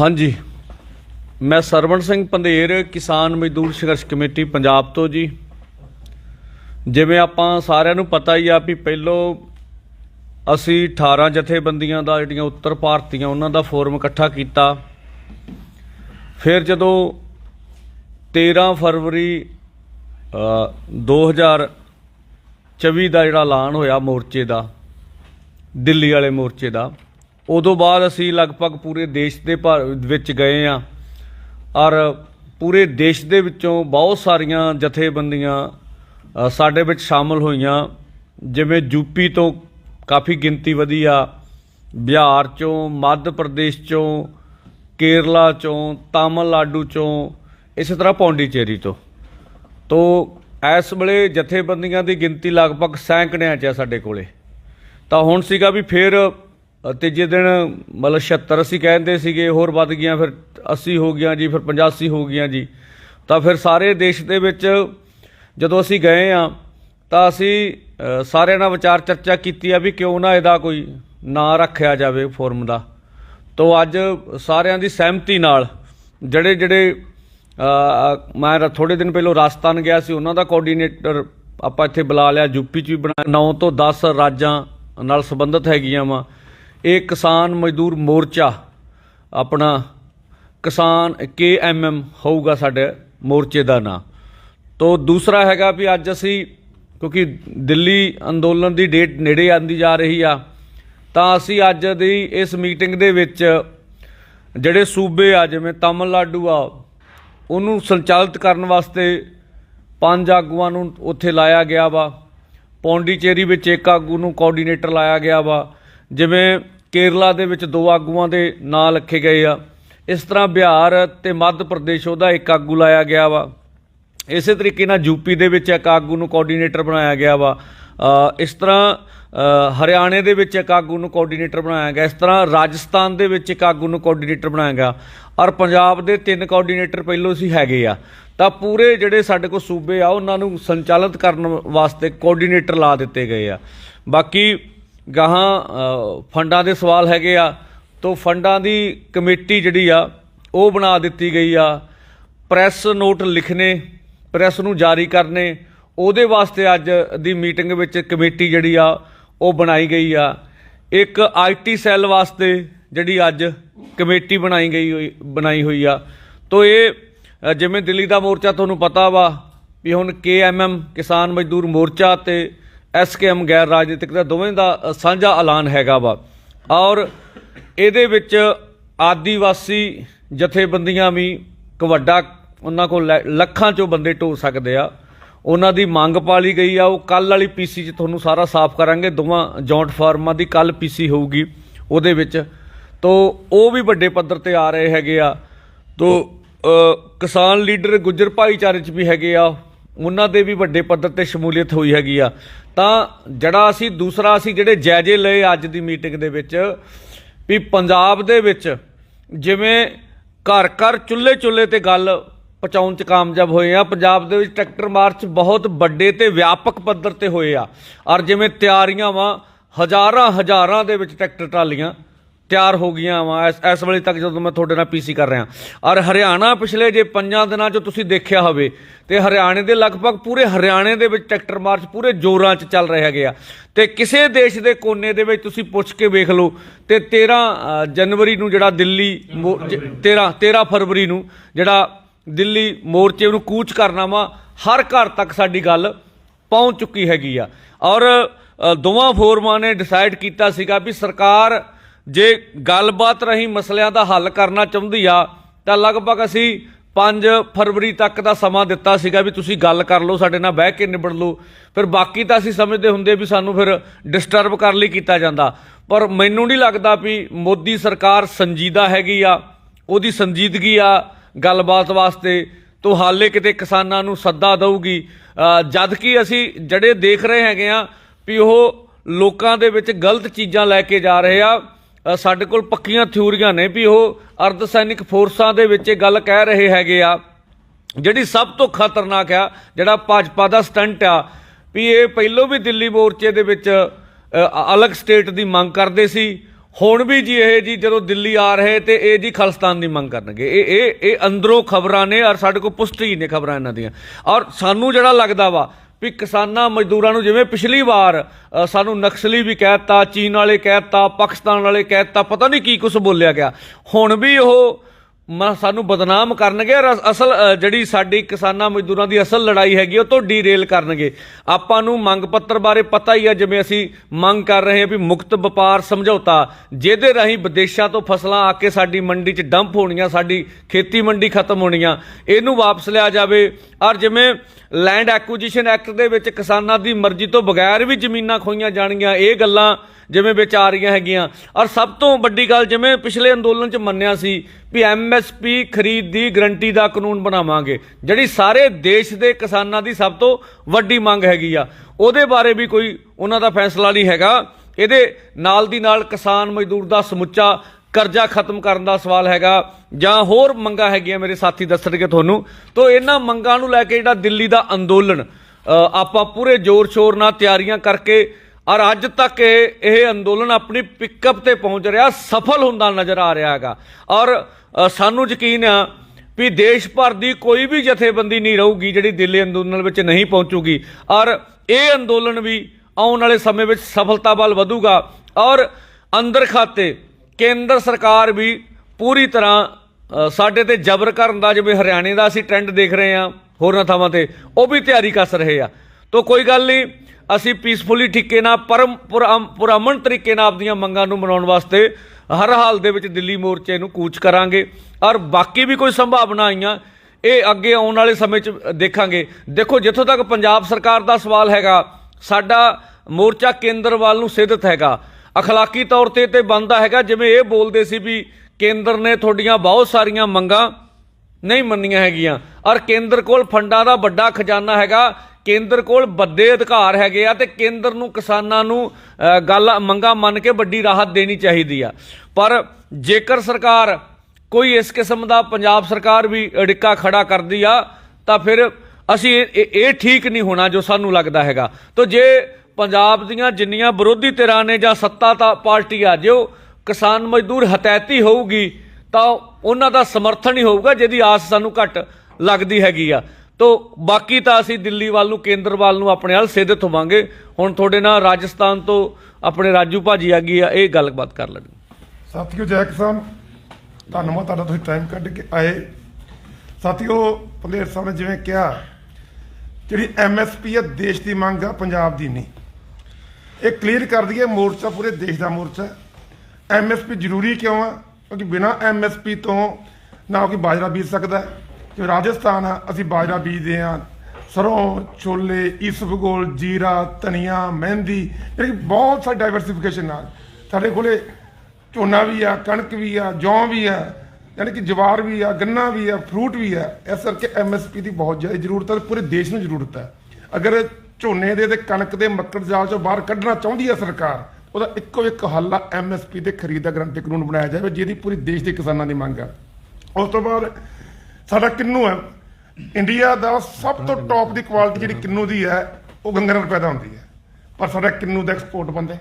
ਹਾਂਜੀ। ਮੈਂ ਸਰਵਣ ਸਿੰਘ ਪੰਧੇਰ ਕਿਸਾਨ ਮਜ਼ਦੂਰ ਸੰਘਰਸ਼ ਕਮੇਟੀ ਪੰਜਾਬ ਤੋਂ ਜੀ। ਜਿਵੇਂ ਆਪਾਂ ਸਾਰਿਆਂ ਨੂੰ ਪਤਾ ਹੀ ਆ ਵੀ ਪਹਿਲੋਂ ਅਸੀਂ 18 ਜਥੇਬੰਦੀਆਂ ਦਾ ਜਿਹੜੀਆਂ ਉੱਤਰ ਭਾਰਤੀਆਂ ਉਹਨਾਂ ਦਾ ਫੋਰਮ ਇਕੱਠਾ ਕੀਤਾ। ਫਿਰ ਜਦੋਂ 13 ਫਰਵਰੀ ਅ, 2024 ਦਾ ਜਿਹੜਾ ਐਲਾਨ ਹੋਇਆ ਮੋਰਚੇ ਦਾ ਦਿੱਲੀ ਵਾਲੇ ਮੋਰਚੇ ਦਾ ਉਦੋਂ ਬਾਅਦ ਅਸੀਂ ਲਗਭਗ ਪੂਰੇ ਦੇਸ਼ ਦੇ ਭਰ ਵਿੱਚ ਗਏ ਆ ਔਰ ਪੂਰੇ ਦੇਸ਼ ਦੇ ਵਿੱਚੋਂ ਬਹੁਤ ਸਾਰੀਆਂ ਜਥੇਬੰਦੀਆਂ ਸਾਡੇ ਵਿੱਚ ਸ਼ਾਮਲ ਹੋਈਆਂ। ਜਿਵੇਂ ਯੂਪੀ ਤੋਂ ਕਾਫੀ ਗਿਣਤੀ ਵਧੀ ਆ। ਬਿਹਾਰ ਚੋਂ, ਮੱਧ ਪ੍ਰਦੇਸ਼ ਚੋਂ, ਕੇਰਲਾ ਚੋਂ, ਤਾਮਿਲਨਾਡੂ ਚੋਂ, ਇਸੇ ਤਰ੍ਹਾਂ ਪੌਂਡੀਚੇਰੀ ਤੋਂ। ਤੋ ਇਸ ਵੇਲੇ ਜਥੇਬੰਦੀਆਂ ਦੀ ਗਿਣਤੀ ਲਗਭਗ ਸੈਂਕੜਿਆਂ 'ਚ ਆ ਸਾਡੇ ਕੋਲੇ। ਤਾਂ ਹੁਣ ਸੀਗਾ ਵੀ ਫਿਰ ਤੀਜੇ ਦਿਨ ਮਤਲਬ 76 ਅਸੀਂ ਕਹਿੰਦੇ ਸੀਗੇ, ਹੋਰ ਵੱਧ ਗਈਆਂ, ਫਿਰ 80 ਹੋ ਗਈਆਂ ਜੀ, ਫਿਰ 85 ਹੋ ਗਈਆਂ ਜੀ। ਤਾਂ ਫਿਰ ਸਾਰੇ ਦੇਸ਼ ਦੇ ਵਿੱਚ ਜਦੋਂ ਅਸੀਂ ਗਏ ਆ ਤਾਂ ਅਸੀਂ ਸਾਰਿਆਂ ਨਾਲ ਵਿਚਾਰ ਚਰਚਾ ਕੀਤੀ ਆ ਵੀ ਕਿਉਂ ਨਾ ਇਹਦਾ ਕੋਈ ਨਾਂ ਰੱਖਿਆ ਜਾਵੇ ਫੋਰਮ ਦਾ। ਤੋ ਅੱਜ ਸਾਰਿਆਂ ਦੀ ਸਹਿਮਤੀ ਨਾਲ ਜਿਹੜੇ ਜਿਹੜੇ ਮੈਂ ਥੋੜੇ ਦਿਨ ਪਹਿਲਾਂ ਰਾਜਸਥਾਨ ਗਿਆ ਸੀ, ਉਹਨਾਂ ਦਾ ਕੋਆਰਡੀਨੇਟਰ ਆਪਾਂ ਇੱਥੇ ਬੁਲਾ ਲਿਆ ਯੂਪੀ ਚ ਵੀ ਬਣਾ 9 ਤੋਂ 10 ਰਾਜਾਂ ਨਾਲ ਸੰਬੰਧਿਤ ਹੈਗੀਆਂ ਵਾ। ਇਹ ਕਿਸਾਨ ਮਜ਼ਦੂਰ ਮੋਰਚਾ ਆਪਣਾ ਕਿਸਾਨ ਕੇਐਮਐਮ ਹੋਊਗਾ ਸਾਡੇ ਮੋਰਚੇ ਦਾ ਨਾਂ। ਤੋਂ ਦੂਸਰਾ ਹੈਗਾ ਵੀ ਅੱਜ ਅਸੀਂ ਕਿਉਂਕਿ ਦਿੱਲੀ ਅੰਦੋਲਨ ਦੀ ਡੇਟ ਨੇੜੇ ਆਂਦੀ ਜਾ ਰਹੀ ਆ, ਤਾਂ ਅਸੀਂ ਅੱਜ ਦੀ ਇਸ ਮੀਟਿੰਗ ਦੇ ਵਿੱਚ ਜਿਹੜੇ ਸੂਬੇ ਆ, ਜਿਵੇਂ ਤਾਮਿਲਨਾਡੂ ਆ, ਉਹਨੂੰ ਸੰਚਾਲਿਤ ਕਰਨ ਵਾਸਤੇ ਪੰਜ ਆਗੂਆਂ ਨੂੰ ਉੱਥੇ ਲਾਇਆ ਗਿਆ ਵਾ। ਪੌਂਡੀਚੇਰੀ ਵਿੱਚ ਇੱਕ ਆਗੂ ਨੂੰ ਕੋਆਰਡੀਨੇਟਰ ਲਾਇਆ ਗਿਆ ਵਾ। ਜਿਵੇਂ ਕੇਰਲਾ ਦੇ ਵਿੱਚ ਦੋ ਆਗੂਆਂ ਦੇ ਨਾਂ ਲਿਖੇ ਗਏ ਆ। ਇਸ ਤਰ੍ਹਾਂ ਬਿਹਾਰ ਤੇ ਮੱਧ ਪ੍ਰਦੇਸ਼ ਉਹਦਾ ਇੱਕ ਆਗੂ ਲਾਇਆ ਗਿਆ ਵਾ। ਇਸੇ ਤਰੀਕੇ ਨਾਲ ਯੂਪੀ ਦੇ ਵਿੱਚ ਇੱਕ ਆਗੂ ਨੂੰ ਕੋਆਰਡੀਨੇਟਰ ਬਣਾਇਆ ਗਿਆ ਵਾ। ਇਸ ਤਰ੍ਹਾਂ ਹਰਿਆਣੇ ਦੇ ਵਿੱਚ ਇੱਕ ਆਗੂ ਨੂੰ ਕੋਆਰਡੀਨੇਟਰ ਬਣਾਇਆ ਗਿਆ। ਇਸ ਤਰ੍ਹਾਂ ਰਾਜਸਥਾਨ ਦੇ ਵਿੱਚ ਇੱਕ ਆਗੂ ਨੂੰ ਕੋਆਰਡੀਨੇਟਰ ਬਣਾਇਆ ਗਿਆ। ਔਰ ਪੰਜਾਬ ਦੇ ਤਿੰਨ ਕੋਆਰਡੀਨੇਟਰ ਪਹਿਲੋਂ ਸੀ ਹੈਗੇ ਆ। ਤਾਂ ਪੂਰੇ ਜਿਹੜੇ ਸਾਡੇ ਕੋਲ ਸੂਬੇ ਆ, ਉਹਨਾਂ ਨੂੰ ਸੰਚਾਲਿਤ ਕਰਨ ਵਾਸਤੇ ਕੋਆਰਡੀਨੇਟਰ ਲਾ ਦਿੱਤੇ ਗਏ ਆ। ਬਾਕੀ ਗਾਹਾਂ ਫੰਡਾਂ ਦੇ ਸਵਾਲ ਹੈਗੇ ਆ। ਤੋਂ ਫੰਡਾਂ ਦੀ ਕਮੇਟੀ ਜਿਹੜੀ ਆ, ਉਹ ਬਣਾ ਦਿੱਤੀ ਗਈ ਆ। ਪ੍ਰੈਸ ਨੋਟ ਲਿਖਣੇ ਪ੍ਰੈਸ ਨੂੰ ਜਾਰੀ ਕਰਨੇ, ਉਹਦੇ ਵਾਸਤੇ ਅੱਜ ਦੀ ਮੀਟਿੰਗ ਵਿੱਚ ਕਮੇਟੀ ਜਿਹੜੀ ਆ, ਉਹ ਬਣਾਈ ਗਈ ਆ। ਇੱਕ ਆਈਟੀ ਸੈੱਲ ਵਾਸਤੇ ਜਿਹੜੀ ਅੱਜ ਕਮੇਟੀ ਬਣਾਈ ਗਈ ਹੋਈ, ਬਣਾਈ ਹੋਈ ਆ। ਤੋ ਇਹ ਜਿਵੇਂ ਦਿੱਲੀ ਦਾ ਮੋਰਚਾ ਤੁਹਾਨੂੰ ਪਤਾ ਵਾ, ਵੀ ਹੁਣ ਕੇਐਮਐਮ ਕਿਸਾਨ ਮਜ਼ਦੂਰ ਮੋਰਚਾ ਤੇ ਐਸਕੇਐਮ ਗੈਰ ਰਾਜਨੀਤਿਕ ਦਾ ਦੋਵੇਂ ਦਾ ਸਾਂਝਾ ਐਲਾਨ ਹੈਗਾ ਵਾ। ਔਰ ਇਹਦੇ ਵਿੱਚ ਆਦੀਵਾਸੀ ਜਥੇਬੰਦੀਆਂ ਵੀ ਇੱਕ ਵੱਡਾ, ਉਹਨਾਂ ਕੋਲ ਲੈ- ਲੱਖਾਂ ਚੋਂ ਬੰਦੇ ਢੋ ਸਕਦੇ ਆ। ਉਹਨਾਂ ਦੀ ਮੰਗ ਪਾਲੀ ਗਈ ਆ, ਉਹ ਕੱਲ ਵਾਲੀ ਪੀਸੀ 'ਚ ਤੁਹਾਨੂੰ ਸਾਰਾ ਸਾਫ਼ ਕਰਾਂਗੇ, ਦੋਵਾਂ ਜੌਂਟ ਫਾਰਮਾਂ ਦੀ ਕੱਲ ਪੀਸੀ ਹੋਊਗੀ ਉਹਦੇ ਵਿੱਚ। ਤੋ, ਉਹ ਵੀ ਵੱਡੇ ਪੱਧਰ ਤੇ ਆ ਰਹੇ ਹੈਗੇ ਆ। ਤੋ ਕਿਸਾਨ ਲੀਡਰ ਗੁੱਜਰ ਭਾਈਚਾਰੇ 'ਚ ਵੀ ਹੈਗੇ ਆ। ਉਹਨਾਂ ਦੇ ਵੀ ਵੱਡੇ ਪੱਧਰ ਤੇ ਸ਼ਮੂਲੀਅਤ ਹੋਈ ਹੈਗੀ ਆ। ਤਾਂ ਜਿਹੜਾ ਅਸੀਂ, ਦੂਸਰਾ ਅਸੀਂ ਜਿਹੜੇ ਜਾਇਜ਼ੇ ਲਏ ਅੱਜ ਦੀ ਮੀਟਿੰਗ ਦੇ ਵਿੱਚ, ਵੀ ਪੰਜਾਬ ਦੇ ਵਿੱਚ ਜਿਵੇਂ ਘਰ ਘਰ ਚੁੱਲ੍ਹੇ ਚੁੱਲ੍ਹੇ ਤੇ ਗੱਲ ਪਹੁੰਚਾਉਣ ਚ ਕਾਮਯਾਬ ਹੋਏ ਆ, ਪੰਜਾਬ ਦੇ ਵਿੱਚ ਟਰੈਕਟਰ ਮਾਰਚ ਬਹੁਤ ਵੱਡੇ ਤੇ ਵਿਆਪਕ ਪੱਧਰ ਤੇ ਹੋਏ ਆ। ਔਰ ਜਿਵੇਂ ਤਿਆਰੀਆਂ ਵਾ, ਹਜ਼ਾਰਾਂ ਹਜ਼ਾਰਾਂ ਦੇ ਵਿੱਚ ਟਰੈਕਟਰ ਟਰਾਲੀਆਂ ਤਿਆਰ ਹੋ ਗਈਆਂ ਵਾ। ਇਸ ਵੇਲੇ ਤੱਕ ਜਦੋਂ ਮੈਂ ਤੁਹਾਡੇ ਨਾਲ ਪੀਸੀ ਕਰ ਰਿਹਾ। ਔਰ ਹਰਿਆਣਾ ਪਿਛਲੇ ਜੇ ਪੰਜਾਂ ਦਿਨਾਂ 'ਚ ਤੁਸੀਂ ਦੇਖਿਆ ਹੋਵੇ, ਤੇ ਹਰਿਆਣੇ ਦੇ ਲਗਭਗ ਪੂਰੇ ਹਰਿਆਣੇ ਦੇ ਵਿੱਚ ਟਰੈਕਟਰ ਮਾਰਚ ਪੂਰੇ ਜ਼ੋਰਾਂ 'ਚ ਚੱਲ ਰਹੇ ਹੈਗੇ ਆ ਤੇ ਕਿਸੇ ਦੇਸ਼ ਦੇ ਕੋਨੇ ਦੇ ਵਿੱਚ ਤੁਸੀਂ ਪੁੱਛ ਕੇ ਵੇਖ ਲਓ, ਤੇ 13 ਜਨਵਰੀ ਨੂੰ ਜਿਹੜਾ ਦਿੱਲੀ ਮੋ- ਜ- 13 13 ਫਰਵਰੀ ਨੂੰ ਜਿਹੜਾ ਦਿੱਲੀ ਮੋਰਚੇ ਨੂੰ ਕੂਚ ਕਰਨਾ ਵਾ, ਹਰ ਘਰ ਤੱਕ ਸਾਡੀ ਗੱਲ ਪਹੁੰਚ ਚੁੱਕੀ ਹੈਗੀ ਆ। ਔਰ ਦੋਵਾਂ ਫੋਰਮਾਂ ਨੇ ਡਿਸਾਈਡ ਕੀਤਾ ਸੀਗਾ ਵੀ ਸਰਕਾਰ ਜੇ ਗੱਲਬਾਤ ਰਹੀ ਮਸਲਿਆਂ ਦਾ ਹੱਲ ਕਰਨਾ ਚਾਹੁੰਦੀ ਆ ਤਾਂ ਲਗਭਗ ਅਸੀਂ 5 ਫਰਵਰੀ ਤੱਕ ਦਾ ਸਮਾਂ ਦਿੱਤਾ ਸੀਗਾ ਵੀ ਤੁਸੀਂ ਗੱਲ ਕਰ ਲਓ ਸਾਡੇ ਨਾਲ ਬਹਿ ਕੇ ਨਿਬੜ ਲਓ। ਫਿਰ ਬਾਕੀ ਤਾਂ ਅਸੀਂ ਸਮਝਦੇ ਹੁੰਦੇ ਵੀ ਸਾਨੂੰ ਫਿਰ ਡਿਸਟਰਬ ਕਰਨ ਲਈ ਕੀਤਾ ਜਾਂਦਾ। ਪਰ ਮੈਨੂੰ ਨਹੀਂ ਲੱਗਦਾ ਵੀ ਮੋਦੀ ਸਰਕਾਰ ਸੰਜੀਦਾ ਹੈਗੀ ਆ ਉਹਦੀ ਸੰਜੀਦਗੀ ਆ ਗੱਲਬਾਤ ਵਾਸਤੇ। ਤੋ ਹਾਲੇ ਕਿਤੇ ਕਿਸਾਨਾਂ ਨੂੰ ਸੱਦਾ ਦਊਗੀ। ਅ, ਜਦ ਕਿ ਅਸੀਂ ਜਿਹੜੇ ਦੇਖ ਰਹੇ ਹੈਗੇ ਆ ਵੀ ਉਹ ਲੋਕਾਂ ਦੇ ਵਿੱਚ ਗਲਤ ਚੀਜ਼ਾਂ ਲੈ ਕੇ ਜਾ ਰਹੇ ਆ। ਸਾਡੇ ਕੋਲ ਪੱਕੀਆਂ ਥਿਊਰੀਆਂ ਨੇ ਵੀ ਉਹ ਅਰਧਸੈਨਿਕ ਫੋਰਸਾਂ ਦੇ ਵਿੱਚ ਇਹ ਗੱਲ ਕਹਿ ਰਹੇ ਹੈਗੇ ਆ, ਜਿਹੜੀ ਸਭ ਤੋਂ ਖਤਰਨਾਕ ਆ, ਜਿਹੜਾ ਭਾਜਪਾ ਦਾ ਸਟੰਟ ਆ, ਵੀ ਇਹ ਪਹਿਲੋਂ ਵੀ ਦਿੱਲੀ ਮੋਰਚੇ ਦੇ ਵਿੱਚ ਅਲੱਗ ਸਟੇਟ ਦੀ ਮੰਗ ਕਰਦੇ ਸੀ, ਹੁਣ ਵੀ ਜੀ ਇਹ ਜੀ ਜਦੋਂ ਦਿੱਲੀ ਆ ਰਹੇ ਤੇ ਇਹ ਜੀ ਖਾਲਿਸਤਾਨ ਦੀ ਮੰਗ ਕਰਨਗੇ। ਇਹ ਇਹ ਇਹ ਅੰਦਰੋਂ ਖਬਰਾਂ ਨੇ ਔਰ ਸਾਡੇ ਕੋਲ ਪੁਸ਼ਟੀ ਨੇ ਖਬਰਾਂ ਇਹਨਾਂ ਦੀਆਂ। ਔਰ ਸਾਨੂੰ ਜਿਹੜਾ ਲੱਗਦਾ ਵਾ ਵੀ ਕਿਸਾਨਾਂ ਮਜ਼ਦੂਰਾਂ ਨੂੰ ਜਿਵੇਂ ਪਿਛਲੀ ਵਾਰ ਸਾਨੂੰ ਨਕਸਲੀ ਵੀ ਕਹਿਤਾ, ਚੀਨ ਵਾਲੇ ਕਹਿਤਾ, ਪਾਕਿਸਤਾਨ ਵਾਲੇ ਕਹਿਤਾ, ਪਤਾ ਨਹੀਂ ਕੀ ਕੁਝ ਬੋਲਿਆ ਗਿਆ। ਹੁਣ ਵੀ ਉਹ ਸਾਨੂੰ ਬਦਨਾਮ ਕਰਨਗੇ ਔਰ ਅਸਲ ਜਿਹੜੀ ਸਾਡੀ ਕਿਸਾਨਾਂ ਮਜ਼ਦੂਰਾਂ ਦੀ ਅਸਲ ਲੜਾਈ ਹੈਗੀ, ਉਹ ਤੋਂ ਡੀਰੇਲ ਕਰਨਗੇ। ਆਪਾਂ ਨੂੰ ਮੰਗ ਪੱਤਰ ਬਾਰੇ ਪਤਾ ਹੀ ਆ, ਜਿਵੇਂ ਅਸੀਂ ਮੰਗ ਕਰ ਰਹੇ ਹਾਂ ਵੀ ਮੁਕਤ ਵਪਾਰ ਸਮਝੌਤਾ, ਜਿਹਦੇ ਰਾਹੀਂ ਵਿਦੇਸ਼ਾਂ ਤੋਂ ਫਸਲਾਂ ਆ ਕੇ ਸਾਡੀ ਮੰਡੀ 'ਚ ਡੰਪ ਹੋਣੀਆਂ, ਸਾਡੀ ਖੇਤੀ ਮੰਡੀ ਖਤਮ ਹੋਣੀਆਂ, ਇਹਨੂੰ ਵਾਪਸ ਲਿਆ ਜਾਵੇ। ਔਰ ਜਿਵੇਂ ਲੈਂਡ ਐਕੁਜੀਸ਼ਨ ਐਕਟ ਦੇ ਵਿੱਚ ਕਿਸਾਨਾਂ ਦੀ ਮਰਜ਼ੀ ਤੋਂ ਬਗੈਰ ਵੀ ਜ਼ਮੀਨਾਂ ਖੋਈਆਂ ਜਾਣਗੀਆਂ, ਇਹ ਗੱਲਾਂ ਜਿਵੇਂ ਵਿੱਚ ਆ ਰਹੀਆਂ ਹੈਗੀਆਂ। ਔਰ ਸਭ ਤੋਂ ਵੱਡੀ ਗੱਲ ਜਿਵੇਂ ਪਿਛਲੇ ਅੰਦੋਲਨ 'ਚ ਮੰਨਿਆ ਸੀ ਵੀ ਐਮਐਸਪੀ ਖਰੀਦ ਦੀ ਗਰੰਟੀ ਦਾ ਕਾਨੂੰਨ ਬਣਾਵਾਂਗੇ, ਜਿਹੜੀ ਸਾਰੇ ਦੇਸ਼ ਦੇ ਕਿਸਾਨਾਂ ਦੀ ਸਭ ਤੋਂ ਵੱਡੀ ਮੰਗ ਹੈਗੀ ਆ। ਉਹਦੇ ਬਾਰੇ ਵੀ ਕੋਈ ਉਹਨਾਂ ਦਾ ਫੈਸਲਾ ਨਹੀਂ ਹੈਗਾ। ਇਹਦੇ ਨਾਲ ਦੀ ਨਾਲ ਕਿਸਾਨ ਮਜ਼ਦੂਰ ਦਾ ਸਮੁੱਚਾ ਕਰਜ਼ਾ ਖਤਮ ਕਰਨ ਦਾ ਸਵਾਲ ਹੈਗਾ। ਜਾਂ ਹੋਰ ਮੰਗਾਂ ਹੈਗੀਆਂ ਮੇਰੇ ਸਾਥੀ ਦੱਸਣਗੇ ਤੁਹਾਨੂੰ। ਤੋਂ ਇਹਨਾਂ ਮੰਗਾਂ ਨੂੰ ਲੈ ਕੇ ਜਿਹੜਾ ਦਿੱਲੀ ਦਾ ਅੰਦੋਲਨ ਆਪਾਂ ਪੂਰੇ ਜ਼ੋਰ ਸ਼ੋਰ ਨਾਲ ਤਿਆਰੀਆਂ ਕਰਕੇ ਔਰ ਅੱਜ ਤੱਕ ਇਹ ਇਹ ਅੰਦੋਲਨ ਆਪਣੀ ਪਿਕਅਪ ਤੇ ਪਹੁੰਚ ਰਿਹਾ, ਸਫਲ ਹੁੰਦਾ ਨਜ਼ਰ ਆ ਰਿਹਾ ਹੈਗਾ। ਔਰ ਸਾਨੂੰ ਯਕੀਨ ਆ ਵੀ ਦੇਸ਼ ਭਰ ਦੀ ਕੋਈ ਵੀ ਜਥੇਬੰਦੀ ਨਹੀਂ ਰਹੂਗੀ, ਜਿਹੜੀ ਦਿੱਲੀ ਅੰਦੋਲਨ ਵਿੱਚ ਨਹੀਂ ਪਹੁੰਚੂਗੀ। ਔਰ ਇਹ ਅੰਦੋਲਨ ਵੀ ਆਉਣ ਵਾਲੇ ਸਮੇਂ ਵਿੱਚ ਸਫਲਤਾ ਵੱਲ ਵਧੂਗਾ। ਔਰ ਅੰਦਰ ਖਾਤੇ ਕੇਂਦਰ ਸਰਕਾਰ ਵੀ ਪੂਰੀ ਤਰ੍ਹਾਂ ਸਾਡੇ ਤੇ ਜ਼ਬਰ ਕਰਨ ਦਾ, ਜਿਵੇਂ ਹਰਿਆਣੇ ਦਾ ਅਸੀਂ ਟ੍ਰੈਂਡ ਦੇਖ ਰਹੇ ਹਾਂ, ਹੋਰਨਾਂ ਥਾਵਾਂ ਤੇ, ਉਹ ਵੀ ਤਿਆਰੀ ਕਰ ਰਹੇ ਆ। ਤੋ ਕੋਈ ਗੱਲ ਨਹੀਂ ਅਸੀਂ ਪੀਸਫੁਲੀ ਠਿੱਕੇ ਨਾਲ ਪਰਮ ਪੁਰਮ- ਪੁਰਅਮਨ ਤਰੀਕੇ ਨਾਲ ਆਪਦੀਆਂ ਮੰਗਾਂ ਨੂੰ ਮਨਾਉਣ ਵਾਸਤੇ ਹਰ ਹਾਲ ਦੇ ਵਿੱਚ ਦਿੱਲੀ ਮੋਰਚੇ ਨੂੰ ਕੂਚ ਕਰਾਂਗੇ। ਔਰ ਬਾਕੀ ਵੀ ਕੋਈ ਸੰਭਾਵਨਾ ਆਈਆਂ, ਇਹ ਅੱਗੇ ਆਉਣ ਵਾਲੇ ਸਮੇਂ 'ਚ ਦੇਖਾਂਗੇ। ਦੇਖੋ, ਜਿੱਥੋਂ ਤੱਕ ਪੰਜਾਬ ਸਰਕਾਰ ਦਾ ਸਵਾਲ ਹੈਗਾ, ਸਾਡਾ ਮੋਰਚਾ ਕੇਂਦਰ ਵੱਲ ਨੂੰ ਸਿੱਧਤ ਹੈਗਾ। ਅਖਲਾਕੀ ਤੌਰ ਤੇ ਤੇ ਬੰਦਾ ਹੈਗਾ, ਜਿਵੇਂ ਇਹ ਬੋਲਦੇ ਸੀ ਵੀ ਕੇਂਦਰ ਨੇ ਤੁਹਾਡੀਆਂ ਬਹੁਤ ਸਾਰੀਆਂ ਮੰਗਾਂ ਨਹੀਂ ਮੰਨੀਆਂ ਹੈਗੀਆਂ। ਔਰ ਕੇਂਦਰ ਕੋਲ ਫੰਡਾਂ ਦਾ ਵੱਡਾ ਖਜ਼ਾਨਾ ਹੈਗਾ ਕੇਂਦਰ ਕੋਲ ਵੱਡੇ ਅਧਿਕਾਰ ਹੈਗੇ ਆ ਤੇ ਕੇਂਦਰ ਨੂੰ ਕਿਸਾਨਾਂ ਨੂੰ ਗੱਲ ਮੰਗਾਂ ਮੰਨ ਕੇ ਵੱਡੀ ਰਾਹਤ ਦੇਣੀ ਚਾਹੀਦੀ ਆ। ਪਰ ਜੇਕਰ ਸਰਕਾਰ ਕੋਈ ਇਸ ਕਿਸਮ ਦਾ ਪੰਜਾਬ ਸਰਕਾਰ ਵੀ ਅੜਿੱਕਾ ਖੜਾ ਕਰਦੀ ਆ, ਤਾਂ ਫਿਰ ਅਸੀਂ ਇਹ- ਠੀਕ ਨਹੀਂ ਹੋਣਾ ਜੋ ਸਾਨੂੰ ਲੱਗਦਾ ਹੈਗਾ। ਤਾਂ ਜੇ ਪੰਜਾਬ ਦੀਆਂ ਜਿੰਨੀਆਂ ਵਿਰੋਧੀ ਧਿਰਾਂ ਨੇ ਜਾਂ ਸੱਤਾ ਤਾਂ ਪਾਰਟੀ ਆ, ਜੋ ਕਿਸਾਨ ਮਜ਼ਦੂਰ ਹਤੈਤੀ ਹੋਊਗੀ, ਤਾਂ ਉਹਨਾਂ ਦਾ ਸਮਰਥਨ ਹੀ ਹੋਊਗਾ, ਜਿਹਦੀ ਆਸ ਸਾਨੂੰ ਘੱਟ ਲੱਗਦੀ ਹੈਗੀ ਆ। ਤੋ ਬਾਕੀ ਤਾਂ ਅਸੀਂ ਦਿੱਲੀ ਵੱਲ ਨੂੰ, ਕੇਂਦਰ ਵੱਲ ਨੂੰ ਆਪਣੇ ਨਾਲ ਸਿੱਧਤ ਹੋਵਾਂਗੇ ਹੁਣ ਤੁਹਾਡੇ ਨਾਲ ਰਾਜਸਥਾਨ ਤੋਂ ਆਪਣੇ ਰਾਜੂ ਭਾਜੀ ਆ ਗਈ ਆ, ਇਹ ਗੱਲਬਾਤ ਕਰ ਲੈਣੀ। ਸਾਥੀਓ ਜੈਕ ਸਾਹਿਬ ਧੰਨਵਾਦ ਤੁਹਾਡਾ, ਤੁਸੀਂ ਟਾਈਮ ਕੱਢ ਕੇ ਆਏ। ਸਾਥੀਓ, ਪਲੇਅਰ ਸਾਹਿਬ ਨੇ ਜਿਵੇਂ ਕਿਹਾ, ਜਿਹੜੀ ਐਮਐਸਪੀ ਹੈ ਦੇਸ਼ ਦੀ ਮੰਗ ਆ, ਪੰਜਾਬ ਦੀ ਨਹੀਂ। ਇਹ ਕਲੀਅਰ ਕਰ ਦਈਏ, ਮੋਰਚਾ ਪੂਰੇ ਦੇਸ਼ ਦਾ ਮੋਰਚਾ ਐਮਐਸਪੀ ਜ਼ਰੂਰੀ ਕਿਉਂ ਆ? ਕਿਉਂਕਿ ਬਿਨਾ ਐਮਐਸਪੀ ਤੋਂ ਨਾ ਕੋਈ ਬਾਜਰਾ ਬੀਜ ਸਕਦਾ ਹੈ। ਜੋ ਰਾਜਸਥਾਨ ਆ ਅਸੀਂ ਬਾਜਰਾ ਬੀਜਦੇ ਆ ਸਰੋਂ, ਛੋਲੇ ਇਸਬਗੋਲ ਜੀਰਾ, ਧਨੀਆ, ਮਹਿੰਦੀ ਜਿਹੜੀ ਕਿ ਬਹੁਤ ਸਾਰੀ ਡਾਈਵਰਸਿਫਿਕੇਸ਼ਨ ਨਾਲ। ਸਾਡੇ ਕੋਲੇ ਝੋਨਾ ਵੀ ਆ, ਕਣਕ ਵੀ ਆ, ਜੌਂ ਵੀ ਆ, ਯਾਨੀ ਕਿ ਜਵਾਰ ਵੀ ਆ, ਗੰਨਾ ਵੀ ਆ ਫਰੂਟ ਵੀ ਆ। ਇਸ ਕਰਕੇ ਐਮਐਸਪੀ ਦੀ ਬਹੁਤ ਜ਼ਿਆਦਾ ਜ਼ਰੂਰਤ ਹੈ ਪੂਰੇ ਦੇਸ਼ ਨੂੰ ਜ਼ਰੂਰਤ ਹੈ। ਅਗਰ ਝੋਨੇ ਦੇ ਤੇ ਕਣਕ ਦੇ ਮੱਕੜ ਜਾਲ ਚੋਂ ਬਾਹਰ ਕੱਢਣਾ ਚਾਹੁੰਦੀ ਹੈ ਸਰਕਾਰ, ਉਹਦਾ ਇੱਕੋ ਇੱਕ ਹੱਲ ਆ ਐਮਐਸਪੀ ਦੇ ਖਰੀਦ ਦਾ ਗਰੰਟੀ ਕਾਨੂੰਨ ਬਣਾਇਆ ਜਾਵੇ, ਜਿਹਦੀ ਪੂਰੀ ਦੇਸ਼ ਦੇ ਕਿਸਾਨਾਂ ਦੀ ਮੰਗ ਆ। ਉਸ ਤੋਂ ਬਾਅਦ ਸਾਡਾ ਕਿੰਨੂ ਹੈ? ਇੰਡੀਆ ਦਾ ਸਭ ਤੋਂ ਟੌਪ ਦੀ ਕੁਆਲਿਟੀ ਜਿਹੜੀ ਕਿੰਨੂ ਦੀ ਹੈ, ਉਹ ਗੰਗਨਗਰ ਪੈਦਾ ਹੁੰਦੀ ਹੈ। ਪਰ ਸਾਡਾ ਕਿੰਨੂ ਦਾ ਐਕਸਪੋਰਟ ਬੰਦੇ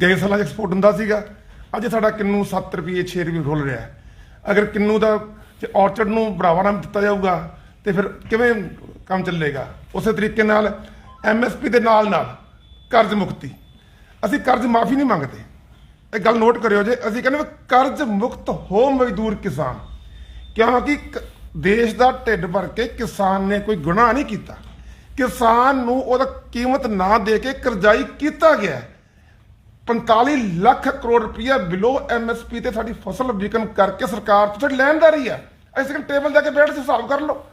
ਗਏ ਸਾਲਾਂ 'ਚ ਐਕਸਪੋਰਟ ਹੁੰਦਾ ਸੀਗਾ। ਅੱਜ ਸਾਡਾ ਕਿੰਨੂ 7 ਰੁਪਏ 6 ਰੁਪਏ ਰੁਲ ਰਿਹਾ ਅਗਰ ਕਿੰਨੂ ਦਾ ਜੇ ਔਰਚਡ ਨੂੰ ਬੜਾਵਾ ਨਾ ਦਿੱਤਾ ਜਾਊਗਾ, ਤੇ ਫਿਰ ਕਿਵੇਂ ਕੰਮ ਚੱਲੇਗਾ? ਉਸੇ ਤਰੀਕੇ ਨਾਲ ਐਮਐਸਪੀ ਦੇ ਨਾਲ ਨਾਲ ਕਰਜ਼ ਮੁਕਤੀ। ਅਸੀਂ ਕਰਜ਼ ਮਾਫੀ ਨਹੀਂ ਮੰਗਦੇ। ਇਹ ਗੱਲ ਨੋਟ ਕਰਿਓ ਜੇ, ਅਸੀਂ ਕਹਿੰਦੇ ਕਰਜ਼ ਮੁਕਤ ਹੋ ਮਜ਼ਦੂਰ ਕਿਸਾਨ। ਕਿਉਂਕਿ ਦੇਸ਼ ਦਾ ਢਿੱਡ ਭਰ ਕੇ ਕਿਸਾਨ ਨੇ ਕੋਈ ਗੁਨਾਹ ਨਹੀਂ ਕੀਤਾ। ਕਿਸਾਨ ਨੂੰ ਉਹਦਾ ਕੀਮਤ ਨਾ ਦੇ ਕੇ ਕਰਜ਼ਾਈ ਕੀਤਾ ਗਿਆ ਹੈ। 45 ਲੱਖ ਕਰੋੜ ਰੁਪਇਆ ਬਿਲੋ ਐਮਐਸਪੀ ਤੇ ਸਾਡੀ ਫਸਲ ਵਿਕਣ ਕਰਕੇ ਸਰਕਾਰ ਤੋਂ ਲੈਣਦਾਰੀ ਆ ਅਸੀਂ ਟੇਬਲ ਜਾ ਕੇ ਬੈਠ ਕੇ ਹਿਸਾਬ ਕਰ ਲਓ।